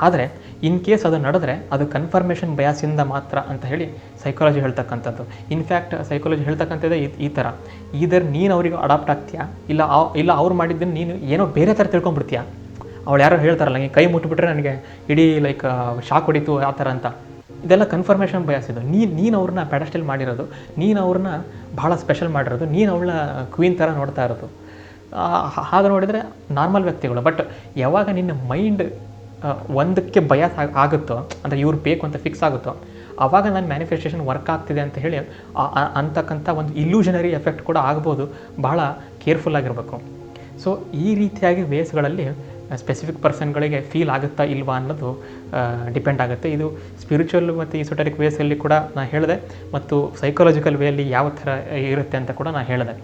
ಆದರೆ, ಇನ್ ಕೇಸ್ ಅದು ನಡೆದ್ರೆ, ಅದು ಕನ್ಫರ್ಮೇಷನ್ ಬಯಾಸಿಂದ ಮಾತ್ರ ಅಂತ ಹೇಳಿ ಸೈಕಾಲಜಿ ಹೇಳ್ತಕ್ಕಂಥದ್ದು. ಇನ್ಫ್ಯಾಕ್ಟ್ ಸೈಕಾಲಜಿ ಹೇಳ್ತಕ್ಕಂಥದ್ದೇ ಈ- ಈ ಥರ ಈದರ್ ನೀನು ಅವರಿಗೆ ಅಡಾಪ್ಟ್ ಆಗ್ತೀಯಾ? ಇಲ್ಲ ಇಲ್ಲ ಅವ್ರು ಮಾಡಿದ್ದನ್ನು ನೀನು ಏನೋ ಬೇರೆ ಥರ ತಿಳ್ಕೊಂಬಿಡ್ತೀಯಾ ಅವಳು ಯಾರೋ ಹೇಳ್ತಾರಲ್ಲ ನನಗೆ ಕೈ ಮುಟ್ಬಿಟ್ರೆ ನನಗೆ ಇಡೀ ಲೈಕ್ ಶಾಕ್ ಹೊಡಿತು ಆ ಥರ ಅಂತ. ಇದೆಲ್ಲ ಕನ್ಫರ್ಮೇಷನ್ ಬಯಸಿದ್ದು ಇದು. ನೀ, ನೀನು ಅವ್ರನ್ನ ಪ್ಯಾಡಸ್ಟಲ್ ಮಾಡಿರೋದು, ನೀನು ಅವ್ರನ್ನ ಭಾಳ ಸ್ಪೆಷಲ್ ಮಾಡಿರೋದು, ನೀನು ಅವಳ ಕ್ವೀನ್ ಥರ ನೋಡ್ತಾ ಇರೋದು. ಹಾಗೆ ನೋಡಿದರೆ ನಾರ್ಮಲ್ ವ್ಯಕ್ತಿಗಳು. ಬಟ್ ಯಾವಾಗ ನಿನ್ನ ಮೈಂಡ್ ಒಂದಕ್ಕೆ ಭಯ ಆಗುತ್ತೋ, ಅಂದರೆ ಇವ್ರು ಬೇಕು ಅಂತ ಫಿಕ್ಸ್ ಆಗುತ್ತೋ ಆವಾಗ ನನ್ನ ಮ್ಯಾನಿಫೆಸ್ಟೇಷನ್ ವರ್ಕ್ ಆಗ್ತಿದೆ ಅಂತ ಹೇಳಿ ಅಂತಕ್ಕಂಥ ಒಂದು ಇಲ್ಯೂಷನರಿ ಎಫೆಕ್ಟ್ ಕೂಡ ಆಗ್ಬೋದು. ಭಾಳ ಕೇರ್ಫುಲ್ ಆಗಿರಬೇಕು. ಸೊ ಈ ರೀತಿಯಾಗಿ ವೇಸ್ಗಳಲ್ಲಿ ಸ್ಪೆಸಿಫಿಕ್ ಪರ್ಸನ್ಗಳಿಗೆ ಫೀಲ್ ಆಗುತ್ತಾ ಇಲ್ವಾ ಅನ್ನೋದು ಡಿಪೆಂಡ್ ಆಗುತ್ತೆ. ಇದು ಸ್ಪಿರಿಚುವಲ್ ಮತ್ತು ಈಸೊಟರಿಕ್ ವೇಸಲ್ಲಿ ಕೂಡ ನಾನು ಹೇಳಿದೆ, ಮತ್ತು ಸೈಕಾಲಜಿಕಲ್ ವೇಯಲ್ಲಿ ಯಾವ ಥರ ಇರುತ್ತೆ ಅಂತ ಕೂಡ ನಾನು ಹೇಳಿದೆ.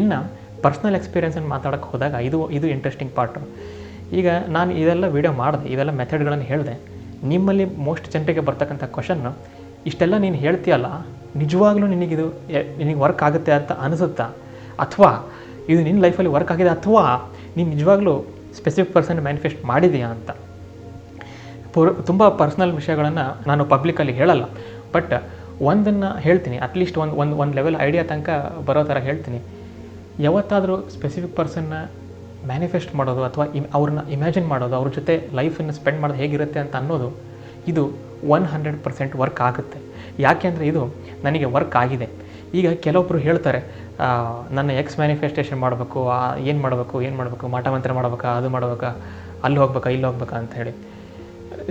ಇನ್ನು ಪರ್ಸ್ನಲ್ ಎಕ್ಸ್ಪೀರಿಯೆನ್ಸನ್ನು ಮಾತಾಡೋಕ್ಕೆ ಹೋದಾಗ ಇದು ಇದು ಇಂಟ್ರೆಸ್ಟಿಂಗ್ ಪಾರ್ಟು ಈಗ ನಾನು ಇದೆಲ್ಲ ವೀಡಿಯೋ ಮಾಡಿದೆ, ಇದೆಲ್ಲ ಮೆಥಡ್ಗಳನ್ನು ಹೇಳಿದೆ. ನಿಮ್ಮಲ್ಲಿ ಮೋಸ್ಟ್ ಜನರಿಗೆ ಬರ್ತಕ್ಕಂಥ ಕ್ವಶನ್ನು ಇಷ್ಟೆಲ್ಲ ನೀನು ಹೇಳ್ತೀಯಲ್ಲ, ನಿಜವಾಗ್ಲೂ ನಿನಗಿದು ನಿನಗೆ ವರ್ಕ್ ಆಗುತ್ತೆ ಅಂತ ಅನಿಸುತ್ತಾ? ಅಥವಾ, ಇದು ನಿನ್ನ ಲೈಫಲ್ಲಿ ವರ್ಕ್ ಆಗಿದೆ ಅಥವಾ, ನೀನು ನಿಜವಾಗ್ಲೂ ಸ್ಪೆಸಿಫಿಕ್ ಪರ್ಸನ್ ಮ್ಯಾನಿಫೆಸ್ಟ್ ಮಾಡಿದೆಯಾ ಅಂತ. ಪುರ್, ತುಂಬ ಪರ್ಸ್ನಲ್ ವಿಷಯಗಳನ್ನು ನಾನು ಪಬ್ಲಿಕಲ್ಲಿ ಹೇಳಲ್ಲ. ಬಟ್ ಒಂದನ್ನು ಹೇಳ್ತೀನಿ ಅಟ್ಲೀಸ್ಟ್ ಒಂದು ಒಂದು ಒಂದು ಲೆವೆಲ್ ಐಡಿಯಾ ತನಕ ಬರೋ ಥರ ಹೇಳ್ತೀನಿ. ಯಾವತ್ತಾದರೂ ಸ್ಪೆಸಿಫಿಕ್ ಪರ್ಸನ್ನ ಮ್ಯಾನಿಫೆಸ್ಟ್ ಮಾಡೋದು ಅಥವಾ ಇಮ್, ಅವ್ರನ್ನ ಇಮ್ಯಾಜಿನ್ ಮಾಡೋದು, ಅವ್ರ ಜೊತೆ ಲೈಫನ್ನು ಸ್ಪೆಂಡ್ ಮಾಡೋದು ಹೇಗಿರುತ್ತೆ ಅಂತ ಅನ್ನೋದು, ಇದು ಒನ್ ಹಂಡ್ರೆಡ್ ಪರ್ಸೆಂಟ್ ವರ್ಕ್ ಆಗುತ್ತೆ. ಯಾಕೆಂದರೆ ಇದು ನನಗೆ ವರ್ಕ್ ಆಗಿದೆ. ಈಗ ಕೆಲವೊಬ್ಬರು ಹೇಳ್ತಾರೆ ನನ್ನ ಎಕ್ಸ್ ಮ್ಯಾನಿಫೆಸ್ಟೇಷನ್ ಮಾಡಬೇಕು ಏನು ಮಾಡಬೇಕು ಏನು ಮಾಡಬೇಕು, ಮಾಟ ಮಂತ್ರ ಮಾಡಬೇಕಾ, ಅದು ಮಾಡ್ಬೇಕಾ, ಅಲ್ಲಿ ಹೋಗ್ಬೇಕಾ, ಇಲ್ಲಿ ಹೋಗ್ಬೇಕಾ ಅಂತ ಹೇಳಿ.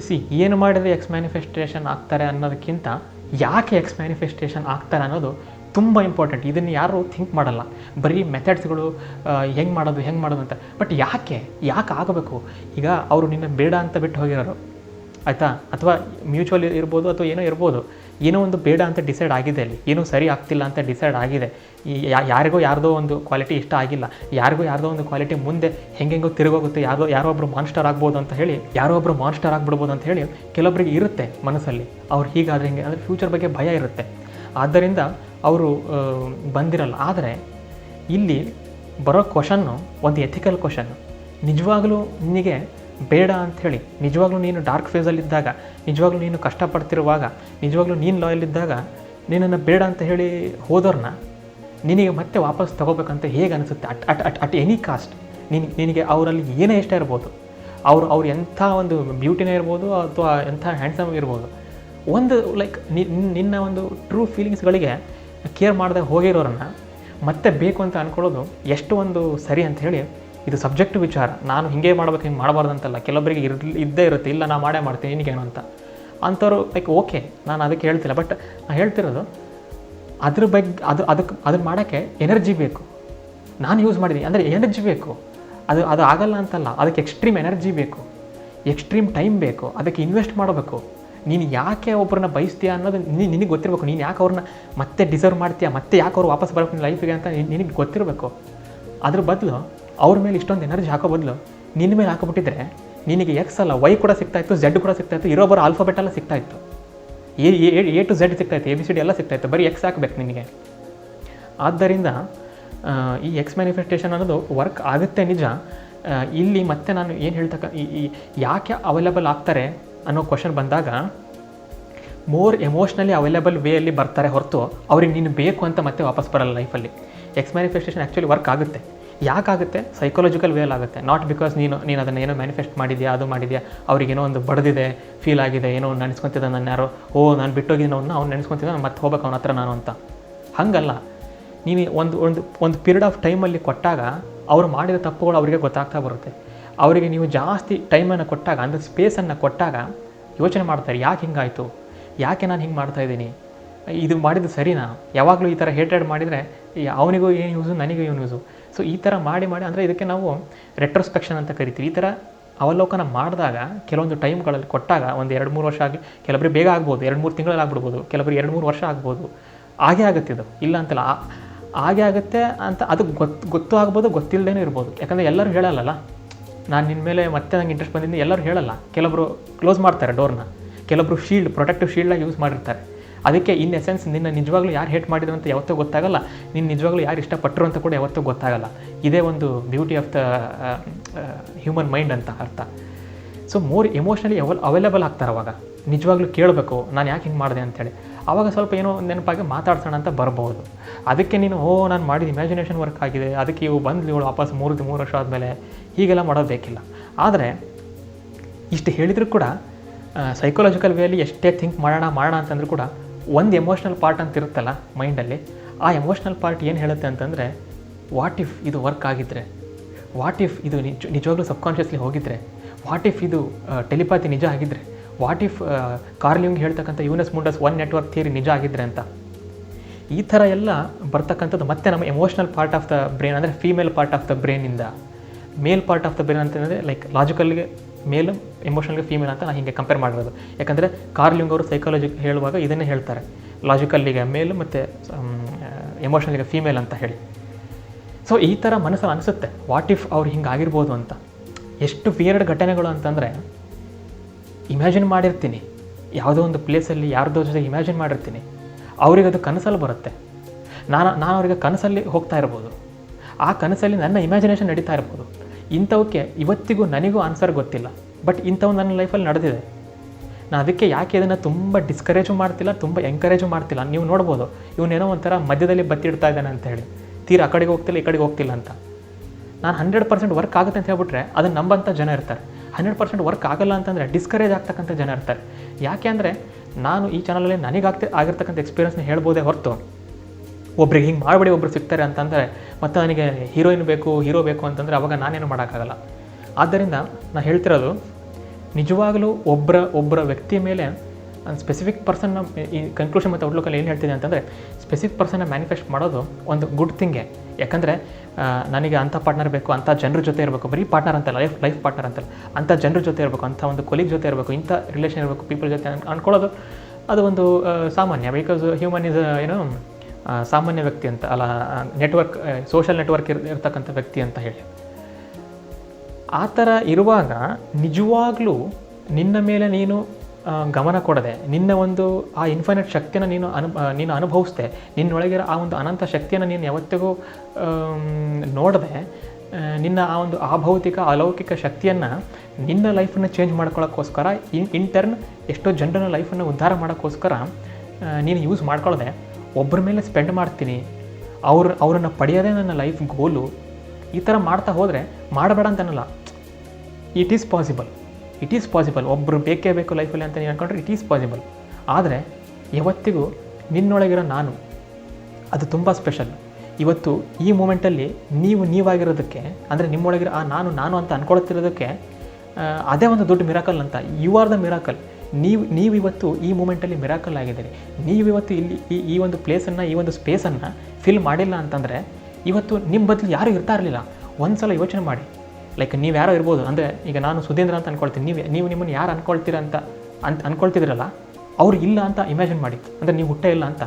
ಸಿ ಏನು ಮಾಡಿದ್ರೆ ಎಕ್ಸ್ ಮ್ಯಾನಿಫೆಸ್ಟೇಷನ್ ಆಗ್ತಾರೆ ಅನ್ನೋದಕ್ಕಿಂತ ಯಾಕೆ ಎಕ್ಸ್ ಮ್ಯಾನಿಫೆಸ್ಟೇಷನ್ ಆಗ್ತಾರೆ ಅನ್ನೋದು ತುಂಬ ಇಂಪಾರ್ಟೆಂಟ್ ಇದನ್ನು ಯಾರು ಥಿಂಕ್ ಮಾಡಲ್ಲ. ಬರೀ ಮೆಥಡ್ಸ್ಗಳು ಹೆಂಗೆ ಮಾಡೋದು ಹೆಂಗೆ ಮಾಡೋದು ಅಂತ. ಬಟ್ ಯಾಕೆ ಯಾಕೆ ಆಗಬೇಕು? ಈಗ ಅವರು ನಿನ್ನ ಬೇಡ ಅಂತ ಬಿಟ್ಟು ಹೋಗಿರೋರು. ಆಯಿತಾ? ಅಥವಾ ಮ್ಯೂಚುವಲ್ ಇರ್ಬೋದು ಅಥವಾ ಏನೋ ಇರ್ಬೋದು. ಏನೋ ಒಂದು ಬೇಡ ಅಂತ ಡಿಸೈಡ್ ಆಗಿದೆ ಅಲ್ಲಿ. ಏನೋ ಸರಿ ಆಗ್ತಿಲ್ಲ ಅಂತ ಡಿಸೈಡ್ ಆಗಿದೆ. ಈ ಯಾರಿಗೋ ಯಾರ್ದೋ ಒಂದು ಕ್ವಾಲಿಟಿ ಇಷ್ಟ ಆಗಿಲ್ಲ. ಯಾರಿಗೋ ಯಾರ್ದೋ ಒಂದು ಕ್ವಾಲಿಟಿ ಮುಂದೆ ಹೆಂಗೆಂಗೋ ತಿರುಗೋಗುತ್ತೆ. ಯಾರೋ ಯಾರೋ ಒಬ್ಬರು ಮಾನ್ಸ್ಟರ್ ಆಗ್ಬೋದು ಅಂತ ಹೇಳಿ, ಯಾರೋ ಒಬ್ಬರು ಮಾನ್ಸ್ಟರ್ ಆಗ್ಬಿಡ್ಬೋದು ಅಂತ ಹೇಳಿ ಕೆಲವೊಬ್ಬರಿಗೆ ಇರುತ್ತೆ ಮನಸ್ಸಲ್ಲಿ. ಅವ್ರು ಹೀಗಾದ್ರೆ ಹಿಂಗೆ? ಅಂದರೆ ಫ್ಯೂಚರ್ ಬಗ್ಗೆ ಭಯ ಇರುತ್ತೆ. ಆದ್ದರಿಂದ ಅವರು ಬಂದಿರಲ್ಲ. ಆದರೆ ಇಲ್ಲಿ ಬರೋ ಕ್ವಶನ್ನು ಒಂದು ಎಥಿಕಲ್ ಕ್ವಶನ್ನು ನಿಜವಾಗಲೂ ನಿನಗೆ ಬೇಡ ಅಂಥೇಳಿ, ನಿಜವಾಗ್ಲೂ ನೀನು ಡಾರ್ಕ್ ಫೇಸಲ್ಲಿದ್ದಾಗ ನಿಜವಾಗ್ಲೂ ನೀನು ಕಷ್ಟಪಡ್ತಿರುವಾಗ, ನಿಜವಾಗ್ಲೂ ನೀನು ಲಾಯಲ್ ಇದ್ದಾಗ, ನಿನ್ನನ್ನು ಬೇಡ ಅಂತ ಹೇಳಿ ಹೋದವ್ರನ್ನ ನಿನಗೆ ಮತ್ತೆ ವಾಪಸ್ ತಗೋಬೇಕಂತ ಹೇಗೆ ಅನಿಸುತ್ತೆ? At at at at any cost ನಿನಗೆ ನಿನಗೆ ಅವರಲ್ಲಿ ಏನೇ ಇಷ್ಟ ಇರ್ಬೋದು, ಅವರು, ಅವ್ರು ಎಂಥ ಒಂದು ಬ್ಯೂಟಿನೇ ಇರ್ಬೋದು ಅಥವಾ ಎಂಥ ಹ್ಯಾಂಡ್ಸಮ್ ಇರ್ಬೋದು, ಒಂದು ಲೈಕ್ ನಿನ್ನ ಒಂದು ಟ್ರೂ ಫೀಲಿಂಗ್ಸ್ಗಳಿಗೆ ಕೇರ್ ಮಾಡದೆ ಹೋಗಿರೋರನ್ನು ಮತ್ತೆ ಬೇಕು ಅಂತ ಅಂದ್ಕೊಳ್ಳೋದು ಎಷ್ಟು ಒಂದು ಸರಿ ಅಂತ ಹೇಳಿ ಇದು ಸಬ್ಜೆಕ್ಟ್ ವಿಚಾರ. ನಾನು ಹಿಂಗೆ ಮಾಡ್ಬೇಕು, ಹಿಂಗೆ ಮಾಡಬಾರ್ದು ಅಂತಲ್ಲ ಕೆಲವೊಬ್ಬರಿಗೆ ಇರ್, ಇದ್ದೇ ಇರುತ್ತೆ. ಇಲ್ಲ, ನಾ ಮಾಡೇ ಮಾಡ್ತೀನಿ ನಿನಗೇನು ಅಂತ. ಅಂಥವ್ರು ಲೈಕ್ ಓಕೆ ನಾನು ಅದಕ್ಕೆ ಹೇಳ್ತಿಲ್ಲ. ಬಟ್ ನಾನು ಹೇಳ್ತಿರೋದು, ಅದ್ರ ಬಗ್ಗೆ ಅದು ಅದಕ್ಕೆ ಅದನ್ನ ಮಾಡೋಕ್ಕೆ ಎನರ್ಜಿ ಬೇಕು. ನಾನು ಯೂಸ್ ಮಾಡಿದ್ದೀನಿ. ಅಂದರೆ ಎನರ್ಜಿ ಬೇಕು. ಅದು ಅದು ಆಗಲ್ಲ ಅಂತಲ್ಲ. ಅದಕ್ಕೆ ಎಕ್ಸ್ಟ್ರೀಮ್ ಎನರ್ಜಿ ಬೇಕು. ಎಕ್ಸ್ಟ್ರೀಮ್ ಟೈಮ್ ಬೇಕು. ಅದಕ್ಕೆ ಇನ್ವೆಸ್ಟ್ ಮಾಡಬೇಕು. ನೀನು ಯಾಕೆ ಒಬ್ಬರನ್ನ ಬಯಸ್ತೀಯ ಅನ್ನೋದು ನೀನು ನಿನಗೆ ಗೊತ್ತಿರಬೇಕು. ನೀನು ಯಾಕೆ ಅವ್ರನ್ನ ಮತ್ತೆ ಡಿಸರ್ವ್ ಮಾಡ್ತೀಯಾ? ಮತ್ತೆ ಯಾಕೆ ಅವ್ರು ವಾಪಸ್ ಬರಬೇಕು ನಿನ್ನ ಲೈಫಿಗೆ ಅಂತ ನಿನಗೆ ಗೊತ್ತಿರಬೇಕು. ಅದ್ರ ಬದಲು ಅವ್ರ ಮೇಲೆ ಇಷ್ಟೊಂದು ಎನರ್ಜಿ ಹಾಕೋ ಬದಲು ನಿನ್ನ ಮೇಲೆ ಹಾಕೋಬಿಟ್ಟಿದ್ರೆ ನಿನಗೆ ಎಕ್ಸ್ ಅಲ್ಲ ವೈ ಕೂಡ ಸಿಗ್ತಾ ಇತ್ತು ಝೆಡ್ ಕೂಡ ಸಿಗ್ತಾ ಇತ್ತು ಇರೋಬ್ಬರ ಆಲ್ಫಾಬೆಟ್ ಎಲ್ಲ ಸಿಗ್ತಾ ಇತ್ತು. ಎ ಎ ಟು ಝೆಡ್ ಸಿಗ್ತಾಯಿತ್ತು ಎ ಬಿ ಸಿ ಡಿ ಎಲ್ಲ ಸಿಗ್ತಾಯಿತ್ತು ಬರೀ ಎಕ್ಸ್ ಹಾಕಬೇಕು ನಿನಗೆ. ಆದ್ದರಿಂದ ಈ ಎಕ್ಸ್ ಮ್ಯಾನಿಫೆಸ್ಟೇಷನ್ ಅನ್ನೋದು ವರ್ಕ್ ಆಗುತ್ತೆ ನಿಜ. ಇಲ್ಲಿ ಮತ್ತೆ ನಾನು ಏನು ಹೇಳ್ತಕ್ಕ, ಈ ಯಾಕೆ ಅವೈಲೇಬಲ್ ಆಗ್ತಾರೆ ಅನ್ನೋ ಕ್ವಶನ್ ಬಂದಾಗ ಮೋರ್ ಎಮೋಷ್ನಲಿ ಅವೈಲೇಬಲ್ ವೇಯಲ್ಲಿ ಬರ್ತಾರೆ ಹೊರತು ಅವ್ರಿಗೆ ನೀನು ಬೇಕು ಅಂತ ಮತ್ತೆ ವಾಪಸ್ ಬರಲ್ಲ ಲೈಫಲ್ಲಿ ಎಕ್ಸ್ ಮ್ಯಾನಿಫೆಸ್ಟೇಷನ್ ಆ್ಯಕ್ಚುಲಿ ವರ್ಕ್ ಆಗುತ್ತೆ. ಯಾಕಾಗುತ್ತೆ? ಸೈಕಾಲಜಿಕಲ್ ವೇಲ್ ಆಗುತ್ತೆ ನಾಟ್ ಬಿಕಾಸ್ ನೀನು ನೀನು ಅದನ್ನು ಏನೋ ಮ್ಯಾನಿಫೆಸ್ಟ್ ಮಾಡಿದ್ಯಾ, ಅದು ಮಾಡಿದ್ಯಾ, ಅವ್ರಿಗೇನೋ ಒಂದು ಬಡದಿದೆ ಫೀಲ್ ಆಗಿದೆ, ಏನೋ ಒಂದು ನೆನೆಸ್ಕೊತಿದ್ದ ನನ್ನ ಯಾರೋ, ಓ, ನಾನು ಬಿಟ್ಟೋಗಿದ್ದೀನಿ ಅವ್ನ, ಅವ್ನು ನೆನೆಸ್ಕೊತಿದ್ದ ನಾನು ಮತ್ತೆ ಹೋಗ್ಬೇಕು ಅವನ ಹತ್ರ ನಾನು ಅಂತ. ಹಾಗಲ್ಲ. ನೀನು ಒಂದು ಒಂದು ಒಂದು ಪೀರಿಯಡ್ ಆಫ್ ಟೈಮಲ್ಲಿ ಕೊಟ್ಟಾಗ ಅವರು ಮಾಡಿದ ತಪ್ಪುಗಳು ಅವರಿಗೆ ಗೊತ್ತಾಗ್ತಾ ಬರುತ್ತೆ. ಅವರಿಗೆ ನೀವು ಜಾಸ್ತಿ ಟೈಮನ್ನು ಕೊಟ್ಟಾಗ, ಅಂದರೆ ಸ್ಪೇಸನ್ನು ಕೊಟ್ಟಾಗ ಯೋಚನೆ ಮಾಡ್ತಾರೆ, ಯಾಕೆ ಹಿಂಗಾಯಿತು? ಯಾಕೆ ನಾನು ಹಿಂಗೆ ಮಾಡ್ತಾ ಇದ್ದೀನಿ? ಇದು ಮಾಡಿದ್ದು ಸರಿನಾ? ಯಾವಾಗಲೂ ಈ ಥರ ಹೇಟ್ರೇಡ್ ಮಾಡಿದರೆ ಅವನಿಗೂ ಏನು ಯೂಸು ನನಗೂ ಏನು ಯೂಸು ಸೊ ಈ ಥರ ಮಾಡಿ ಮಾಡಿ, ಅಂದರೆ ಇದಕ್ಕೆ ನಾವು ರೆಟ್ರೋಸ್ಪೆಕ್ಷನ್ ಅಂತ ಕರಿತೀವಿ. ಈ ಥರ ಅವಲೋಕನ ಮಾಡಿದಾಗ ಕೆಲವೊಂದು ಟೈಮ್ಗಳಲ್ಲಿ ಕೊಟ್ಟಾಗ ಒಂದು ಎರಡು ಮೂರು ವರ್ಷ ಆಗಿ ಕೆಲವರಿಗೆ ಬೇಗ ಆಗ್ಬೋದು. ಎರಡು ಮೂರು ತಿಂಗಳಲ್ಲಿ ಆಗ್ಬಿಡ್ಬೋದು. ಕೆಲವರಿಗೆ ಎರಡು ಮೂರು ವರ್ಷ ಆಗ್ಬೋದು. ಹಾಗೆ ಆಗುತ್ತೆ ಇದು. ಇಲ್ಲ ಅಂತಲ್ಲ ಹಾಗೆ ಆಗುತ್ತೆ ಅಂತ ಅದು ಗೊತ್ತು ಗೊತ್ತು ಆಗ್ಬೋದು ಗೊತ್ತಿಲ್ಲದೇನೂ ಇರ್ಬೋದು. ಯಾಕಂದರೆ ಎಲ್ಲರೂ ಹೇಳಲ್ಲ ನಾನು ನಿನ್ನ ಮೇಲೆ ಮತ್ತೆ ನಂಗೆ ಇಂಟ್ರೆಸ್ಟ್ ಬಂದಿದ್ದು, ಎಲ್ಲರೂ ಹೇಳಲ್ಲ. ಕೆಲವರು ಕ್ಲೋಸ್ ಮಾಡ್ತಾರೆ ಡೋರ್ನ ಕೆಲವರು ಶೀಲ್ಡ್ ಪ್ರೊಟೆಕ್ಟಿವ್ ಶೀಲ್ಡಾಗಿ ಯೂಸ್ ಮಾಡಿರ್ತಾರೆ. ಅದಕ್ಕೆ ಇನ್ ಎಸೆನ್ಸ್ ನಿನ್ನ ನಿಜವಾಗ್ಲೂ ಯಾರು ಹೇಟ್ ಮಾಡಿದ್ರು ಅಂತ ಯಾವತ್ತೂ ಗೊತ್ತಾಗಲ್ಲ. ನಿನ್ನ ನಿಜವಾಗ್ಲೂ ಯಾರು ಇಷ್ಟಪಟ್ಟರು ಅಂತ ಕೂಡ ಯಾವತ್ತೂ ಗೊತ್ತಾಗಲ್ಲ. ಇದೇ ಒಂದು beauty of the human mind ಅಂತ ಅರ್ಥ. ಸೊ ಮೋರ್ ಎಮೋಷ್ನಲಿ ಅವಲ್ ಅವೈಲೇಬಲ್ ಆಗ್ತಾರೆ ಅವಾಗ. ನಿಜವಾಗ್ಲೂ ಕೇಳಬೇಕು, ನಾನು ಯಾಕೆ ಹಿಂಗೆ ಮಾಡಿದೆ ಅಂತೇಳಿ. ಆವಾಗ ಸ್ವಲ್ಪ ಏನೋ ನೆನಪಾಗಿ ಮಾತಾಡ್ಸೋಣ ಅಂತ ಬರ್ಬೋದು. ಅದಕ್ಕೆ ನೀನು, ಓ, ನಾನು ಮಾಡಿದ ಇಮ್ಯಾಜಿನೇಷನ್ ವರ್ಕ್ ಆಗಿದೆ, ಅದಕ್ಕೆ ಇವು ಬಂದ್ಲಿ ಇವಳು ವಾಪಸ್ ಮೂರು ಮೂರು ವರ್ಷ ಆದಮೇಲೆ. ಹೀಗೆಲ್ಲ ಮಾಡೋದು ಬೇಕಿಲ್ಲ. ಆದರೆ, ಇಷ್ಟು ಹೇಳಿದರೂ ಕೂಡ ಸೈಕೊಲಾಜಿಕಲ್ ವೇಲಿ ಎಷ್ಟೇ ಥಿಂಕ್ ಮಾಡೋಣ ಮಾಡೋಣ ಅಂತಂದ್ರೂ ಕೂಡ ಒಂದು ಎಮೋಷ್ನಲ್ ಪಾರ್ಟ್ ಅಂತ ಇರುತ್ತಲ್ಲ ಮೈಂಡಲ್ಲಿ ಆ ಎಮೋಷ್ನಲ್ ಪಾರ್ಟ್ ಏನು ಹೇಳುತ್ತೆ ಅಂತಂದರೆ ವಾಟ್ ಇಫ್ ಇದು ವರ್ಕ್ ಆಗಿದ್ದರೆ ವಾಟ್ ಇಫ್ ಇದು ನಿಜ, ನಿಜವಾಗ್ಲೂ ಸಬ್ಕಾನ್ಷಿಯಸ್ಲಿ ಹೋಗಿದ್ರೆ? ವಾಟ್ ಇಫ್ ಇದು ಟೆಲಿಪಾತಿ ನಿಜ ಆಗಿದ್ದರೆ ವಾಟ್ ಇಫ್ ಕಾರ್ಲಿಂಗ್ ಹೇಳ್ತಕ್ಕಂಥ unus mundus one network theory ನಿಜ ಆಗಿದ್ರೆ ಅಂತ? ಈ ಥರ ಎಲ್ಲ ಬರ್ತಕ್ಕಂಥದ್ದು ಮತ್ತೆ ನಮ್ಮ emotional part of the brain ಅಂದರೆ female part of the ಬ್ರೈನಿಂದ male part of the brain ಅಂತಂದರೆ ಲೈಕ್ ಲಾಜಿಕಲ್ಗೆ ಮೇಲ್ ಎಮೋಷನಲ್ಗೆ ಫೀಮೇಲ್ ಅಂತ ನಾನು ಹಿಂಗೆ ಕಂಪೇರ್ ಮಾಡಿರೋದು. ಯಾಕಂದರೆ ಕಾರ್ಲಿಂಗ್ ಅವರು ಸೈಕಾಲಜಿ ಹೇಳುವಾಗ ಇದನ್ನೇ ಹೇಳ್ತಾರೆ. ಲಾಜಿಕಲ್ಲಿಗೆ ಮೇಲ್ ಮತ್ತು ಎಮೋಷನಲ್ಗೆ ಫೀಮೇಲ್ ಅಂತ ಹೇಳಿ. ಸೊ ಈ ಥರ ಮನಸ್ಸಲ್ಲಿ ಅನಿಸುತ್ತೆ. ವಾಟ್ ಇಫ್ ಅವ್ರು ಹಿಂಗೆ ಆಗಿರ್ಬೋದು ಅಂತ? ಎಷ್ಟು ಪಿಯರ್ಡ್ ಘಟನೆಗಳು ಅಂತಂದರೆ ಇಮ್ಯಾಜಿನ್ ಮಾಡಿರ್ತೀನಿ. ಯಾವುದೋ ಒಂದು ಪ್ಲೇಸಲ್ಲಿ ಯಾರ್ದೋ ಜೊತೆ ಇಮ್ಯಾಜಿನ್ ಮಾಡಿರ್ತೀನಿ. ಅವ್ರಿಗೆ ಅದು ಕನಸಲ್ಲಿ ಬರುತ್ತೆ. ನಾನು ನಾನು ಅವರಿಗೆ ಕನಸಲ್ಲಿ ಹೋಗ್ತಾ ಇರ್ಬೋದು. ಆ ಕನಸಲ್ಲಿ ನನ್ನ ಇಮ್ಯಾಜಿನೇಷನ್ ನಡೀತಾ ಇರ್ಬೋದು. ಇಂಥವಕ್ಕೆ ಇವತ್ತಿಗೂ ನನಗೂ ಆನ್ಸರ್ ಗೊತ್ತಿಲ್ಲ. ಬಟ್ ಇಂಥವು ನನ್ನ ಲೈಫಲ್ಲಿ ನಡೆದಿದೆ. ನಾನು ಅದಕ್ಕೆ ಯಾಕೆ ಇದನ್ನು ತುಂಬ ಡಿಸ್ಕರೇಜು ಮಾಡ್ತಿಲ್ಲ, ತುಂಬ ಎಂಕರೇಜು ಮಾಡ್ತಿಲ್ಲ? ನೀವು ನೋಡ್ಬೋದು, ಇವನೇನೋ ಒಂಥರ ಮಧ್ಯದಲ್ಲಿ ಬತ್ತಿಡ್ತಾ ಇದ್ದಾನೆ ಅಂತ ಹೇಳಿ. ತೀರ ಆ ಕಡೆಗೆ ಹೋಗ್ತಿಲ್ಲ, ಈ ಕಡೆಗೆ ಹೋಗ್ತಿಲ್ಲ ಅಂತ. ನಾನು ಹಂಡ್ರೆಡ್ ಪರ್ಸೆಂಟ್ ವರ್ಕ್ ಆಗುತ್ತೆ ಅಂತ ಹೇಳ್ಬಿಟ್ರೆ ಅದನ್ನು ನಂಬಂಥ ಜನ ಇರ್ತಾರೆ. ಹಂಡ್ರೆಡ್ ಪರ್ಸೆಂಟ್ ವರ್ಕ್ ಆಗಲ್ಲ ಅಂತಂದರೆ ಡಿಸ್ಕರೇಜ್ ಆಗ್ತಕ್ಕಂಥ ಜನ ಇರ್ತಾರೆ. ಯಾಕೆ ಅಂದರೆ ನಾನು ಈ ಚಾನಲಲ್ಲಿ ನನಗಾಗ್ತಿ ಆಗಿರ್ತಕ್ಕಂಥ ಎಕ್ಸ್ಪೀರಿಯನ್ಸ್ನ ಹೇಳ್ಬೋದೇ ಹೊರತು. ಒಬ್ರಿಗೆ ಹಿಂಗೆ ಮಾಡಬೇಡಿ, ಒಬ್ರು ಸಿಗ್ತಾರೆ ಅಂತಂದರೆ ಮತ್ತು ನನಗೆ ಹೀರೋಯಿನ್ ಬೇಕು ಹೀರೋ ಬೇಕು ಅಂತಂದರೆ ಅವಾಗ ನಾನೇನು ಮಾಡೋಕ್ಕಾಗಲ್ಲ. ಆದ್ದರಿಂದ ನಾನು ಹೇಳ್ತಿರೋದು, ನಿಜವಾಗಲೂ ಒಬ್ಬರ ಒಬ್ಬರ ವ್ಯಕ್ತಿಯ ಮೇಲೆ ಸ್ಪೆಸಿಫಿಕ್ ಪರ್ಸನ್ನ ಈ ಕನ್ಕ್ಲೂಷನ್ ಮತ್ತು ಔಟ್ಲುಕಲ್ಲಿ ಏನು ಹೇಳ್ತಿದೆ ಅಂತಂದರೆ ಸ್ಪೆಸಿಫಿಕ್ ಪರ್ಸನ್ನ ಮ್ಯಾನಿಫೆಸ್ಟ್ ಮಾಡೋದು ಒಂದು ಗುಡ್ ಥಿಂಗೆ ಯಾಕಂದರೆ ನನಗೆ ಅಂಥ ಪಾರ್ಟ್ನರ್ ಬೇಕು, ಅಂಥ ಜನರ ಜೊತೆ ಇರಬೇಕು, ಬರೀ ಪಾರ್ಟ್ನರ್ ಅಂತಲ್ಲ ಲೈಫ್ ಲೈಫ್ ಪಾರ್ಟ್ನರ್ ಅಂತಲ್ಲ ಅಂಥ ಜನರ ಜೊತೆ ಇರಬೇಕು, ಅಂಥ ಒಂದು ಕೊಲೀಗ್ ಜೊತೆ ಇರಬೇಕು, ಇಂಥ ರಿಲೇಷನ್ ಇರಬೇಕು ಪೀಪಲ್ ಜೊತೆ ಅನ್ಕೊಳ್ಳೋದು, ಅದು ಒಂದು ಸಾಮಾನ್ಯ ಬಿಕಾಸ್ ಹ್ಯೂಮನ್ ಇಸ್ ಏನೋ ಸಾಮಾನ್ಯ ವ್ಯಕ್ತಿ ಅಂತ, ಅಲ್ಲ ನೆಟ್ವರ್ಕ್ ಸೋಷಿಯಲ್ ನೆಟ್ವರ್ಕ್ ಇರ್, ಇರ್ತಕ್ಕಂಥ ವ್ಯಕ್ತಿ ಅಂತ ಹೇಳಿ. ಆ ಥರ ಇರುವಾಗ ನಿಜವಾಗ್ಲೂ ನಿನ್ನ ಮೇಲೆ ನೀನು ಗಮನ ಕೊಡದೆ, ನಿನ್ನ ಒಂದು, ಆ ಇನ್ಫೈನೈಟ್ ಶಕ್ತಿಯನ್ನು ನೀನು ಅನು ನೀನು ಅನುಭವಿಸ್ದೆ, ನಿನ್ನೊಳಗಿರೋ ಆ ಒಂದು ಅನಂತ ಶಕ್ತಿಯನ್ನು ನೀನು ಯಾವತ್ತಿಗೂ ನೋಡದೆ ನಿನ್ನ ಆ ಒಂದು ಅಭೌತಿಕ, ಅಲೌಕಿಕ ಶಕ್ತಿಯನ್ನು ನಿನ್ನ ಲೈಫನ್ನು ಚೇಂಜ್ ಮಾಡ್ಕೊಳ್ಳೋಕ್ಕೋಸ್ಕರ ಇನ್ ಇನ್ ಟರ್ನ್ ಎಷ್ಟೋ ಜನರನ್ನ ಲೈಫನ್ನು ಉದ್ಧಾರ ಮಾಡೋಕ್ಕೋಸ್ಕರ ನೀನು ಯೂಸ್ ಮಾಡ್ಕೊಳ್ಳದೆ ಒಬ್ಬರ ಮೇಲೆ ಸ್ಪೆಂಡ್ ಮಾಡ್ತೀನಿ, ಅವ್ರ ಅವರನ್ನು ಪಡೆಯೋದೇ ನನ್ನ ಲೈಫ್ ಗೋಲು ಈ ಥರ ಮಾಡ್ತಾ ಹೋದರೆ ಮಾಡಬೇಡ ಅಂತನಲ್ಲ. It is possible it is possible ಒಬ್ಬರು ಬೇಕೇ ಬೇಕು ಲೈಫಲ್ಲಿ ಅಂತ ನೀವು ಅನ್ಕೊಂಡ್ರೆ ಇಟ್ ಈಸ್ ಪಾಸಿಬಲ್ ಆದರೆ ಯಾವತ್ತಿಗೂ ನಿನ್ನೊಳಗಿರೋ ನಾನು, ಅದು ತುಂಬ ಸ್ಪೆಷಲ್ ಇವತ್ತು ಈ ಮೂಮೆಂಟಲ್ಲಿ ನೀವು ನೀವಾಗಿರೋದಕ್ಕೆ, ಅಂದರೆ ನಿಮ್ಮೊಳಗಿರೋ ಆ ನಾನು ನಾನು ಅಂತ ಅಂದ್ಕೊಳ್ತಿರೋದಕ್ಕೆ ಅದೇ ಒಂದು ದೊಡ್ಡ ಮಿರಾಕಲ್ ಅಂತ. ಯು ಆರ್ ದ ಮಿರಾಕಲ್ ನೀವು ನೀವು ಇವತ್ತು ಈ ಮೂಮೆಂಟಲ್ಲಿ ಮಿರಾಕಲ್ ಆಗಿದ್ದೀರಿ. ನೀವು ಇವತ್ತು ಇಲ್ಲಿ ಈ ಈ ಒಂದು ಪ್ಲೇಸನ್ನು ಈ ಒಂದು ಸ್ಪೇಸನ್ನು ಫಿಲ್ ಮಾಡಿಲ್ಲ ಅಂತಂದರೆ ಇವತ್ತು ನಿಮ್ಮ ಬದಲು ಯಾರೂ ಇರ್ತಾ ಇರಲಿಲ್ಲ. ಒಂದು ಸಲ ಯೋಚನೆ ಮಾಡಿ. ಲೈಕ್ ನೀವು ಯಾರೋ ಇರ್ಬೋದು. ಅಂದರೆ ಈಗ ನಾನು ಸುಧೀಂದ್ರ ಅಂತ ಅನ್ಕೊಳ್ತೀನಿ. ನೀವು ನೀವು ನಿಮ್ಮನ್ನು ಯಾರು ಅಂದ್ಕೊಳ್ತೀರ ಅಂತ ಅಂತ ಅಂದ್ಕೊಳ್ತಿದ್ರಲ್ಲ ಅವ್ರು ಇಲ್ಲ ಅಂತ ಇಮ್ಯಾಜಿನ್ ಮಾಡಿ. ಅಂದರೆ ನೀವು ಹುಟ್ಟೇ ಇಲ್ಲ ಅಂತ.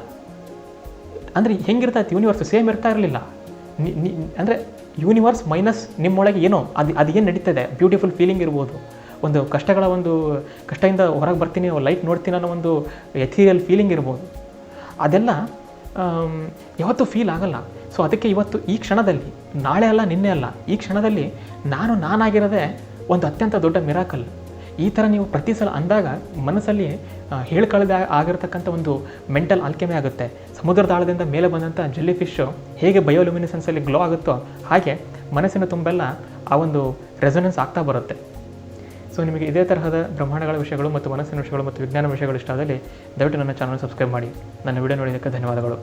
ಅಂದರೆ ಹೆಂಗಿರ್ತಾ ಇತ್ತು ಯೂನಿವರ್ಸ್ ಸೇಮ್ ಇರ್ತಾ ಇರಲಿಲ್ಲ. ಅಂದರೆ ಯೂನಿವರ್ಸ್ ಮೈನಸ್ ನಿಮ್ಮೊಳಗೆ ಏನೋ, ಅದು ಅದು ಏನು ನಡೀತದೆ ಬ್ಯೂಟಿಫುಲ್ ಫೀಲಿಂಗ್ ಇರ್ಬೋದು. ಒಂದು ಕಷ್ಟಗಳ ಒಂದು ಕಷ್ಟದಿಂದ ಹೊರಗೆ ಬರ್ತೀನಿ ಲೈಟ್ ನೋಡ್ತೀನಿ ಅನ್ನೋ ಒಂದು ಎಥೀರಿಯಲ್ ಫೀಲಿಂಗ್ ಇರ್ಬೋದು. ಅದೆಲ್ಲ ಯಾವತ್ತೂ ಫೀಲ್ ಆಗಲ್ಲ. ಸೊ ಅದಕ್ಕೆ ಇವತ್ತು ಈ ಕ್ಷಣದಲ್ಲಿ ನಾಳೆ ಅಲ್ಲ ನಿನ್ನೆ ಅಲ್ಲ ಈ ಕ್ಷಣದಲ್ಲಿ ನಾನು ನಾನಾಗಿರೋದೇ ಒಂದು ಅತ್ಯಂತ ದೊಡ್ಡ ಮಿರಾಕಲ್ ಈ ಥರ ನೀವು ಪ್ರತಿ ಸಲ ಅಂದಾಗ ಮನಸ್ಸಲ್ಲಿ ಆ, ಆಗಿರತಕ್ಕಂಥ ಒಂದು ಮೆಂಟಲ್ ಆಲ್ಕೆಮೆ ಆಗುತ್ತೆ. ಸಮುದ್ರದ ಆಳದಿಂದ ಮೇಲೆ ಬಂದಂಥ ಜೆಲ್ಲಿ ಫಿಶ್ಶು ಹೇಗೆ ಬಯೋಲ್ಯುಮಿನಿಸೆನ್ಸಲ್ಲಿ ಗ್ಲೋ ಆಗುತ್ತೋ ಹಾಗೆ ಮನಸ್ಸಿನ ತುಂಬೆಲ್ಲ ಆ ಒಂದು ರೆಸೊನೆನ್ಸ್ ಆಗ್ತಾ ಬರುತ್ತೆ. ಸೊ ನಿಮಗೆ ಇದೇ ತರಹದ ಬ್ರಹ್ಮಾಂಡಗಳ ವಿಷಯಗಳು ಮತ್ತು ಮನಸ್ಸಿನ ವಿಷಯಗಳು ಮತ್ತು ವಿಜ್ಞಾನ ವಿಷಯಗಳು ಇಷ್ಟ ಆದಲ್ಲಿ ದಯವಿಟ್ಟು ನನ್ನ ಚಾನಲ್ ಸಬ್ಸ್ಕ್ರೈಬ್ ಮಾಡಿ. ನನ್ನ ವಿಡಿಯೋ ನೋಡಿದ್ದಕ್ಕೆ ಧನ್ಯವಾದಗಳು.